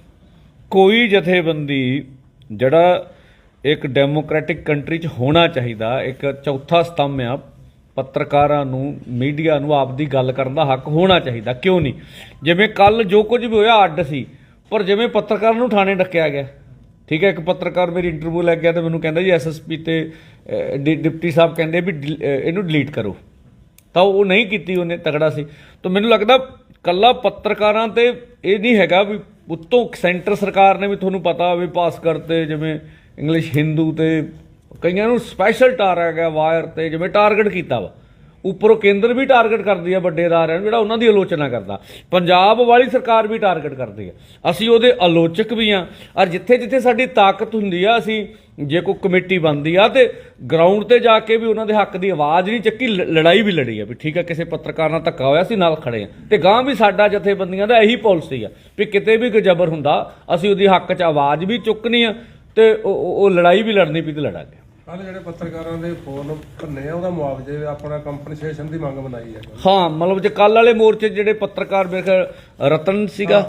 ਕੋਈ ਜਥੇਬੰਦੀ ਜਿਹੜਾ ਇੱਕ ਡੈਮੋਕ੍ਰੈਟਿਕ ਕੰਟਰੀ 'ਚ ਹੋਣਾ ਚਾਹੀਦਾ ਇੱਕ ਚੌਥਾ ਸਤੰਭ ਆ ਪੱਤਰਕਾਰਾਂ ਨੂੰ, ਮੀਡੀਆ ਨੂੰ ਆਪਦੀ ਗੱਲ ਕਰਨ ਦਾ ਹੱਕ ਹੋਣਾ ਚਾਹੀਦਾ, ਕਿਉਂ ਨਹੀਂ? ਜਿਵੇਂ ਕੱਲ ਜੋ ਕੁਝ ਵੀ ਹੋਇਆ, ਅੱਡ ਸੀ, ਪਰ ਜਿਵੇਂ ਪੱਤਰਕਾਰ ਨੂੰ ਥਾਣੇ ਡੱਕਿਆ ਗਿਆ। ਠੀਕ ਹੈ, ਇੱਕ ਪੱਤਰਕਾਰ ਮੇਰੀ ਇੰਟਰਵਿਊ ਲੈ ਗਿਆ ਤੇ ਮੈਨੂੰ ਕਹਿੰਦਾ ਜੀ ਐਸਐਸਪੀ ਤੇ ਡਿ- ਡਿਪਟੀ ਸਾਹਿਬ ਕਹਿੰਦੇ ਵੀ ਡਿਲ- ਇਹਨੂੰ ਡਿਲੀਟ ਕਰੋ। ਤਾਂ ਉਹ ਨਹੀਂ ਕੀਤੀ, ਉਹਨੇ ਤਗੜਾ ਸੀ। ਤਾਂ ਮੈਨੂੰ ਲੱਗਦਾ ਕੱਲਾ ਪੱਤਰਕਾਰਾਂ ਤੇ ਇਹ ਨਹੀਂ ਹੈਗਾ ਵੀ ਉੱਤੋਂ ਸੈਂਟਰ ਸਰਕਾਰ ਨੇ ਵੀ ਤੁਹਾਨੂੰ ਪਤਾ ਵੀ ਪਾਸ ਕਰਤੇ ਜਿਵੇਂ ਇੰਗਲਿਸ਼ ਹਿੰਦੂ ਤੇ ਕਈਆਂ ਨੂੰ ਸਪੈਸ਼ਲ ਟਾਰਗੇਟ ਗਿਆ ਵਾਇਰ ਤੇ, ਜਿਵੇਂ ਟਾਰਗੇਟ ਕੀਤਾ ਵਾ। ਉੱਪਰੋਂ ਕੇਂਦਰ ਵੀ ਟਾਰਗੇਟ ਕਰਦੀ ਆ ਵੱਡੇ ਅਦਾਰਿਆਂ ਨੂੰ, ਜਿਹੜਾ ਉਹਨਾਂ ਦੀ ਆਲੋਚਨਾ ਕਰਦਾ। ਪੰਜਾਬ ਵਾਲੀ ਸਰਕਾਰ ਵੀ ਟਾਰਗੇਟ ਕਰਦੀ ਆ। ਅਸੀਂ ਉਹਦੇ ਆਲੋਚਕ ਵੀ ਆ। ਔਰ ਜਿੱਥੇ ਜਿੱਥੇ ਸਾਡੀ ਤਾਕਤ ਹੁੰਦੀ ਆ, ਅਸੀਂ ਜੇ ਕੋਈ ਕਮੇਟੀ ਬਣਦੀ ਆ ਤੇ ਗਰਾਊਂਡ ਤੇ ਜਾ ਕੇ ਵੀ ਉਹਨਾਂ ਦੇ ਹੱਕ ਦੀ ਆਵਾਜ਼ ਨਹੀਂ ਚੱਕੀ ਲੜਾਈ ਵੀ ਲੜੀ ਆ ਵੀ ਠੀਕ ਆ, ਕਿਸੇ ਪੱਤਰਕਾਰ ਨਾਲ ਧੱਕਾ ਹੋਇਆ ਸੀ ਨਾਲ ਖੜੇ ਆ। ਤੇ ਗਾਂ ਵੀ ਸਾਡਾ ਜਥੇਬੰਦੀਆਂ ਦਾ ਇਹੀ ਪਾਲਿਸੀ ਆ ਵੀ ਕਿਤੇ ਵੀ ਕੋਈ ਜ਼ਬਰ ਹੁੰਦਾ, ਅਸੀਂ ਉਹਦੀ ਹੱਕ 'ਚ ਆਵਾਜ਼ ਵੀ ਚੁੱਕਣੀ ਆ ਤੇ ਉਹ- ਉਹ ਲੜਾਈ ਵੀ ਲੜਨੀ ਪਈ ਤੇ ਲੜਾਂਗੇ। ਕੱਲ ਜਿਹੜੇ ਪੱਤਰਕਾਰਾਂ ਦੇ ਫੋਨ ਭੰਨੇ ਆ ਉਹਦਾ ਮੁਆਵਜ਼ੇ ਆਪਣਾ ਕੰਪਨਸੇਸ਼ਨ ਦੀ ਮੰਗ ਬਣਾਈ ਹੈ ਹਾਂ ਮਤਲਬ ਜੇ ਕੱਲ ਵਾਲੇ ਮੋਰਚੇ ਜਿਹੜੇ ਪੱਤਰਕਾਰ ਮੇਰੇ ਖਿਆਲ ਰਤਨ ਸੀਗਾ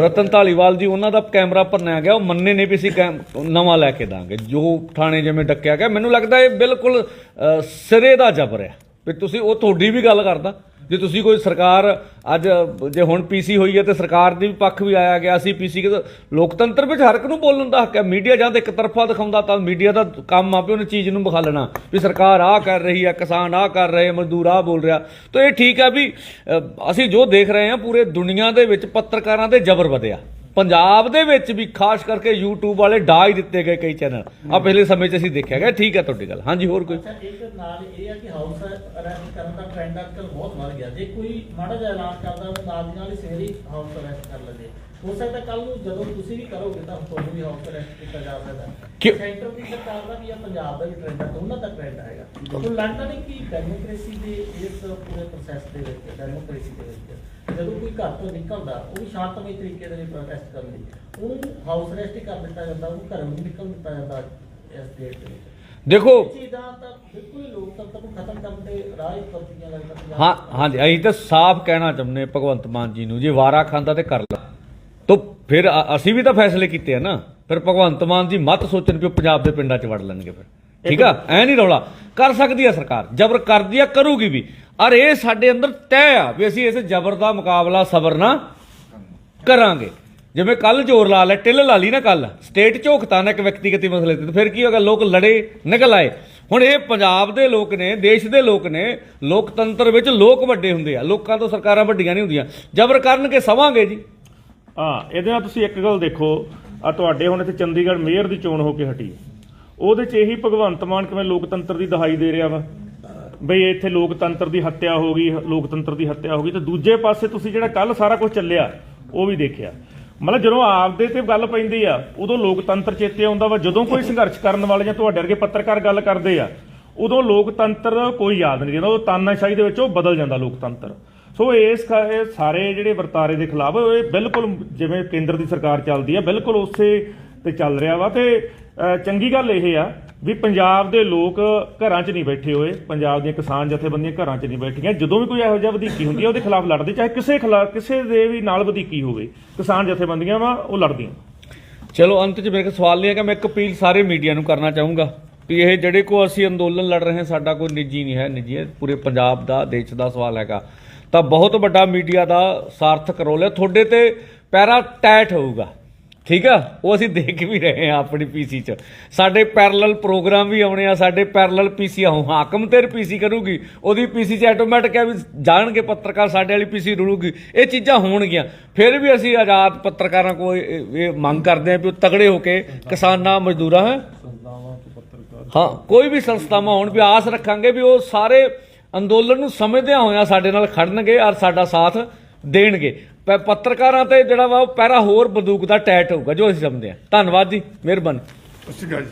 ਰਤਨ ਧਾਲੀਵਾਲ ਜੀ ਉਹਨਾਂ ਦਾ ਕੈਮਰਾ ਭੰਨਿਆ ਗਿਆ ਉਹ ਮੰਨੇ ਨੇ ਵੀ ਅਸੀਂ ਕੈਮ- ਨਵਾਂ ਲੈ ਕੇ ਦਾਂਗੇ ਜੋ ਥਾਣੇ ਜਿਵੇਂ ਡੱਕਿਆ ਗਿਆ। ਮੈਨੂੰ ਲੱਗਦਾ ਇਹ ਬਿਲਕੁਲ ਅ, ਸਿਰੇ ਦਾ ਜ਼ਬਰ ਹੈ। ਵੀ ਤੁਸੀਂ ਉਹ ਤੁਹਾਡੀ ਵੀ ਗੱਲ ਕਰਦਾ। ਜੇ ਤੁਸੀਂ ਕੋਈ ਸਰਕਾਰ, ਅੱਜ ਜੇ ਹੁਣ ਪੀਸੀ ਹੋਈ ਹੈ ਤੇ ਸਰਕਾਰ ਦੀ ਵੀ ਪੱਖ ਵੀ ਆਇਆ ਗਿਆ ਸੀ ਪੀਸੀ ਕਿ ਲੋਕਤੰਤਰ ਵਿੱਚ ਹਰ ਇੱਕ ਨੂੰ ਬੋਲਣ ਦਾ ਹੱਕ ਹੈ। ਮੀਡੀਆ ਜਾਂ ਤਾਂ ਇੱਕ ਤਰਫਾ ਦਿਖਾਉਂਦਾ ਤਾਂ ਮੀਡੀਆ ਦਾ ਕੰਮ ਆ ਵੀ ਉਹਨੇ ਚੀਜ਼ ਨੂੰ ਵਿਖਾਲਣਾ ਵੀ ਸਰਕਾਰ ਆਹ ਕਰ ਰਹੀ ਹੈ, ਕਿਸਾਨ ਆਹ ਕਰ ਰਹੇ, ਮਜ਼ਦੂਰ ਆਹ ਬੋਲ ਰਿਹਾ। ਤਾਂ ਇਹ ਠੀਕ ਹੈ ਵੀ ਅਸੀਂ ਜੋ ਦੇਖ ਰਹੇ ਹਾਂ ਪੂਰੇ ਦੁਨੀਆ ਦੇ ਵਿੱਚ ਪੱਤਰਕਾਰਾਂ ਤੇ ਜ਼ਬਰ ਵਧਿਆ। ਪੰਜਾਬ ਦੇ ਵਿੱਚ ਵੀ ਖਾਸ ਕਰਕੇ YouTube ਵਾਲੇ ਡਾ ਹੀ ਦਿੱਤੇ ਗਏ ਕਈ ਚੈਨਲ। ਆ ਪਿਛਲੇ ਸਮੇਂ 'ਚ ਅਸੀਂ ਦੇਖਿਆ ਗਿਆ। ਠੀਕ ਹੈ ਤੁਹਾਡੀ ਗੱਲ। ਹਾਂਜੀ ਹੋਰ ਕੋਈ? ਅੱਛਾ ਇੱਕ ਨਾਲ ਇਹ ਹੈ ਕਿ ਹਾਊਸ ਅਰੈਸਟ ਕਰਨ ਦਾ ਟ੍ਰੈਂਡ ਅੱਜ ਕੱਲ੍ਹ ਬਹੁਤ ਵੱਧ ਗਿਆ। ਜੇ ਕੋਈ ਮਾੜਾ ਜਿਹਾ ਐਲਾਨ ਕਰਦਾ ਤਾਂ ਨਾਲ ਦੀ ਨਾਲ ਹੀ ਸਵੇਰੇ ਹਾਊਸ ਅਰੈਸਟ ਕਰ ਲੈਂਦੇ। ਹੋ ਸਕਦਾ ਕੱਲ ਨੂੰ ਜਦੋਂ ਤੁਸੀਂ ਵੀ ਕਰੋਗੇ ਤਾਂ ਤੁਹਾਨੂੰ ਵੀ ਹਾਊਸ ਅਰੈਸਟ ਕੀਤਾ ਜਾ ਸਕਦਾ। ਸੈਂਟਰ ਦੀ ਸਰਕਾਰ ਦਾ ਵੀ ਆ ਪੰਜਾਬ ਦਾ ਵੀ ਟ੍ਰੈਂਡ ਹੈ ਦੋਨਾਂ ਦਾ ਟ੍ਰੈਂਡ ਹੈਗਾ। ਤੁਹਾਨੂੰ ਲੱਗਦਾ ਨਹੀਂ ਕਿ ਡੈਮੋਕ੍ਰੇਸੀ ਦੇ ਇਸ ਪੂਰੇ ਪ੍ਰੋਸੈਸ ਦੇ ਵਿੱਚ ਡੈਮੋਕ੍ਰੇਸੀ ਦੇ ਵਿੱਚ। ਜਦੋਂ ਕੋਈ ਘਰ ਤੋਂ ਨਿਕਲਦਾ ਉਹ ਵੀ ਸ਼ਾਂਤਮਈ ਤਰੀਕੇ ਦੇ ਨਾਲ ਪ੍ਰੋਟੈਸਟ ਕਰਨ ਲਈ। ਉਹਨੂੰ ਹਾਊਸ ਅਰੈਸਟ ਹੀ ਕਰ ਦਿੱਤਾ ਜਾਂਦਾ ਉਹਨੂੰ ਘਰੋਂ ਨਹੀਂ ਨਿਕਲ ਦਿੱਤਾ ਜਾਂਦਾ ਇਸ ਦੇ ਵਿੱਚ। ਦੇਖੋ ਹੀ ਹਾਂਜੀ ਅਸੀਂ ਤਾਂ ਸਾਫ਼ ਕਹਿਣਾ ਚਾਹੁੰਦੇ ਭਗਵੰਤ ਮਾਨ ਜੀ ਨੂੰ ਜੇ ਵਾਰਾ ਖਾਂਦਾ ਤੇ ਕਰ ਲਾ। ਤੋ ਫਿਰ ਅਸੀਂ ਵੀ ਤਾਂ ਫੈਸਲੇ ਕੀਤੇ ਆ ਨਾ। ਫਿਰ ਭਗਵੰਤ ਮਾਨ ਜੀ ਮਤ ਸੋਚਣ ਉਹ ਪੰਜਾਬ ਦੇ ਪਿੰਡਾਂ 'ਚ ਵੜ ਲੈਣਗੇ ਫਿਰ। ਠੀਕ ਆ? ਐ ਨਹੀਂ ਰੌਲਾ। ਕਰ ਸਕਦੀ ਆ ਸਰਕਾਰ। ਜ਼ਬਰ ਕਰਦੀ ਆ ਕਰੂਗੀ ਵੀ। ਔਰ ਇਹ ਸਾਡੇ ਅੰਦਰ ਤੈਅ ਆ ਵੀ ਅਸੀਂ ਇਸ ਜ਼ਬਰ ਦਾ ਮੁਕਾਬਲਾ ਸਬਰ ਨਾਲ ਕਰਾਂਗੇ। ਜਿਵੇਂ ਕੱਲ ਜ਼ੋਰ ਲਾ ਲਿਆ ਟਿੱਲ ਲਾ ਲਈ ਨਾ ਕੱਲ ਸਟੇਟ ਝੋਕਤਾ ਨਾ ਇੱਕ ਵਿਅਕਤੀਗਤ ਮਸਲੇ ਤੇ। ਫਿਰ ਕੀ ਹੋਗਾ ਲੋਕ ਲੜੇ ਨਿਕਲ ਆਏ। ਹੁਣ ਇਹ ਪੰਜਾਬ ਦੇ ਲੋਕ ਨੇ ਦੇਸ਼ ਦੇ ਲੋਕ ਨੇ ਲੋਕਤੰਤਰ ਵਿੱਚ ਲੋਕ ਵੱਡੇ ਹੁੰਦੇ ਆ। ਲੋਕਾਂ ਤੋਂ ਸਰਕਾਰਾਂ ਵੱਡੀਆਂ ਨਹੀਂ ਹੁੰਦੀਆਂ। ਜ਼ਬਰ ਕਰਨਗੇ ਸਵਾਂਗੇ ਜੀ। ਹਾਂ ਇਹਦੇ ਨਾਲ ਤੁਸੀਂ ਇੱਕ ਗੱਲ ਦੇਖੋ। ਆ ਤੁਹਾਡੇ ਹੁਣ ਇੱਥੇ ਚੰਡੀਗੜ੍ਹ ਮੇਅਰ ਦੀ ਚੋਣ ਹੋ ਕੇ ਹਟੀ। ਉਹਦੇ 'ਚ ਇਹੀ ਭਗਵੰਤ ਮਾਨ ਕਿਵੇਂ ਲੋਕਤੰਤਰ ਦੀ ਦਹਾਈ ਦੇ ਰਿਹਾ ਵਾ? ਬਈ ਇੱਥੇ ਲੋਕਤੰਤਰ ਦੀ ਹੱਤਿਆ ਹੋ ਗਈ, ਲੋਕਤੰਤਰ ਦੀ ਹੱਤਿਆ ਹੋ ਗਈ, ਤੇ ਦੂਜੇ ਪਾਸੇ ਤੁਸੀਂ ਜਿਹੜਾ ਕੱਲ ਸਾਰਾ ਕੁਝ ਚੱਲਿਆ, ਉਹ ਵੀ ਦੇਖਿਆ। ਮਤਲਬ ਜਦੋਂ ਆਪਦੇ ਤੇ ਗੱਲ ਪੈਂਦੀ ਆ, ਉਦੋਂ ਲੋਕਤੰਤਰ ਚੇਤੇ ਆਉਂਦਾ ਵਾ, ਜਦੋਂ ਕੋਈ ਸੰਘਰਸ਼ ਕਰਨ ਵਾਲੇ ਜਾਂ ਤੁਹਾਡੇ ਵਰਗੇ ਪੱਤਰਕਾਰ ਗੱਲ ਕਰਦੇ ਆ, ਉਦੋਂ ਲੋਕਤੰਤਰ ਕੋਈ ਯਾਦ ਨਹੀਂ ਰਹਿੰਦਾ ਉਹ ਤਾਨਾਸ਼ਾਹੀ ਦੇ ਵਿੱਚ ਉਹ ਬਦਲ ਜਾਂਦਾ ਲੋਕਤੰਤਰ। ਸੋ ਇਸ ਸਾਰੇ ਜਿਹੜੇ ਵਰਤਾਰੇ ਦੇ ਖਿਲਾਫ ਇਹ ਬਿਲਕੁਲ ਜਿਵੇਂ ਕੇਂਦਰ ਦੀ ਸਰਕਾਰ ਚੱਲਦੀ ਆ, ਬਿਲਕੁਲ ਉਸੇ ਤੇ ਚੱਲ ਰਿਹਾ ਵਾ, ਤੇ ਚੰਗੀ ਗੱਲ ਇਹ ਆ ਵੀ ਪੰਜਾਬ ਦੇ ਲੋਕ ਘਰਾਂ 'ਚ ਨਹੀਂ ਬੈਠੇ ਹੋਏ। ਪੰਜਾਬ ਦੀਆਂ ਕਿਸਾਨ ਜਥੇਬੰਦੀਆਂ ਘਰਾਂ 'ਚ ਨਹੀਂ ਬੈਠੀਆਂ। ਜਦੋਂ ਵੀ ਕੋਈ ਇਹੋ ਜਿਹਾ ਵਧੀਕੀ ਹੁੰਦੀ ਹੈ ਉਹਦੇ ਖਿਲਾਫ ਲੜਦੇ, ਚਾਹੇ ਕਿਸੇ ਖਿਲਾਫ ਕਿਸੇ ਦੇ ਵੀ ਨਾਲ ਵਧੀਕੀ ਹੋਵੇ। ਕਿਸਾਨ ਜਥੇਬੰਦੀਆਂ ਵਾ, ਉਹ ਲੜਦੀਆਂ। ਚਲੋ, ਅੰਤ 'ਚ ਮੇਰੇ ਕੋਲ ਸਵਾਲ ਨਹੀਂ ਹੈਗਾ ਮੈਂ ਇੱਕ ਅਪੀਲ ਸਾਰੇ ਮੀਡੀਆ ਨੂੰ ਕਰਨਾ ਚਾਹੂੰਗਾ ਵੀ ਇਹ ਜਿਹੜੇ ਕੋ ਅਸੀਂ ਅੰਦੋਲਨ ਲੜ ਰਹੇ ਹਾਂ, ਸਾਡਾ ਕੋਈ ਨਿੱਜੀ ਨਹੀਂ ਹੈ, ਨਿੱਜੀ ਹੈ, ਪੂਰੇ ਪੰਜਾਬ ਦਾ, ਦੇਸ਼ ਦਾ ਸਵਾਲ ਹੈਗਾ। ਤਾਂ ਬਹੁਤ ਵੱਡਾ ਮੀਡੀਆ ਦਾ ਸਾਰਥਕ ਰੋਲ ਹੈ। ਤੁਹਾਡੇ ਤੇ ਪੈਰਾ ਟੈਟ ਹੋਊਗਾ। ਠੀਕ ਆ? ਉਹ ਅਸੀਂ ਦੇਖ ਵੀ ਰਹੇ ਹਾਂ ਆਪਣੀ ਪੀਸੀ 'ਚ। ਸਾਡੇ ਪੈਰਲਲ ਪ੍ਰੋਗਰਾਮ ਵੀ ਆਉਣੇ ਆ ਸਾਡੇ ਪੈਰਲਲ ਪੀਸੀ ਆ। ਹਾਕਮ ਤੇ ਪੀਸੀ ਕਰੂਗੀ। ਉਹਦੀ ਪੀਸੀ 'ਚ ਆਟੋਮੈਟਿਕ ਹੈ ਵੀ ਜਾਣਗੇ ਪੱਤਰਕਾਰ ਸਾਡੇ ਵਾਲੀ ਪੀਸੀ ਰੁਲੂਗੀ। ਇਹ ਚੀਜ਼ਾਂ ਹੋਣਗੀਆਂ। ਫਿਰ ਵੀ ਅਸੀਂ ਆਜ਼ਾਦ ਪੱਤਰਕਾਰਾਂ ਕੋਲ ਇਹ ਮੰਗ ਕਰਦੇ ਹਾਂ ਵੀ ਉਹ ਤਗੜੇ ਹੋ ਕੇ ਕਿਸਾਨਾਂ ਮਜ਼ਦੂਰਾਂ ਹੈ? ਹਾਂ ਕੋਈ ਵੀ ਸੰਸਥਾਵਾਂ ਹੋਣ ਵੀ ਆਸ ਰੱਖਾਂਗੇ ਵੀ ਉਹ ਸਾਰੇ ਅੰਦੋਲਨ ਨੂੰ ਸਮਝਦਿਆਂ ਹੋਇਆਂ ਸਾਡੇ ਨਾਲ ਖੜਨਗੇ ਔਰ ਸਾਡਾ ਸਾਥ ਦੇਣਗੇ। ਪ- ਪੱਤਰਕਾਰਾਂ ਤੇ ਜਿਹੜਾ ਵਾ ਉਹ ਪਹਿਰਾ ਹੋਰ ਬੰਦੂਕ ਦਾ ਟੈਟ ਹੋਊਗਾ ਜੋ ਅਸੀਂ ਸਮਝਦੇ ਹਾਂ। ਧੰਨਵਾਦ ਜੀ, ਮਿਹਰਬਾਨੀ। ਸਤਿ ਸ਼੍ਰੀ ਅਕਾਲ ਜੀ।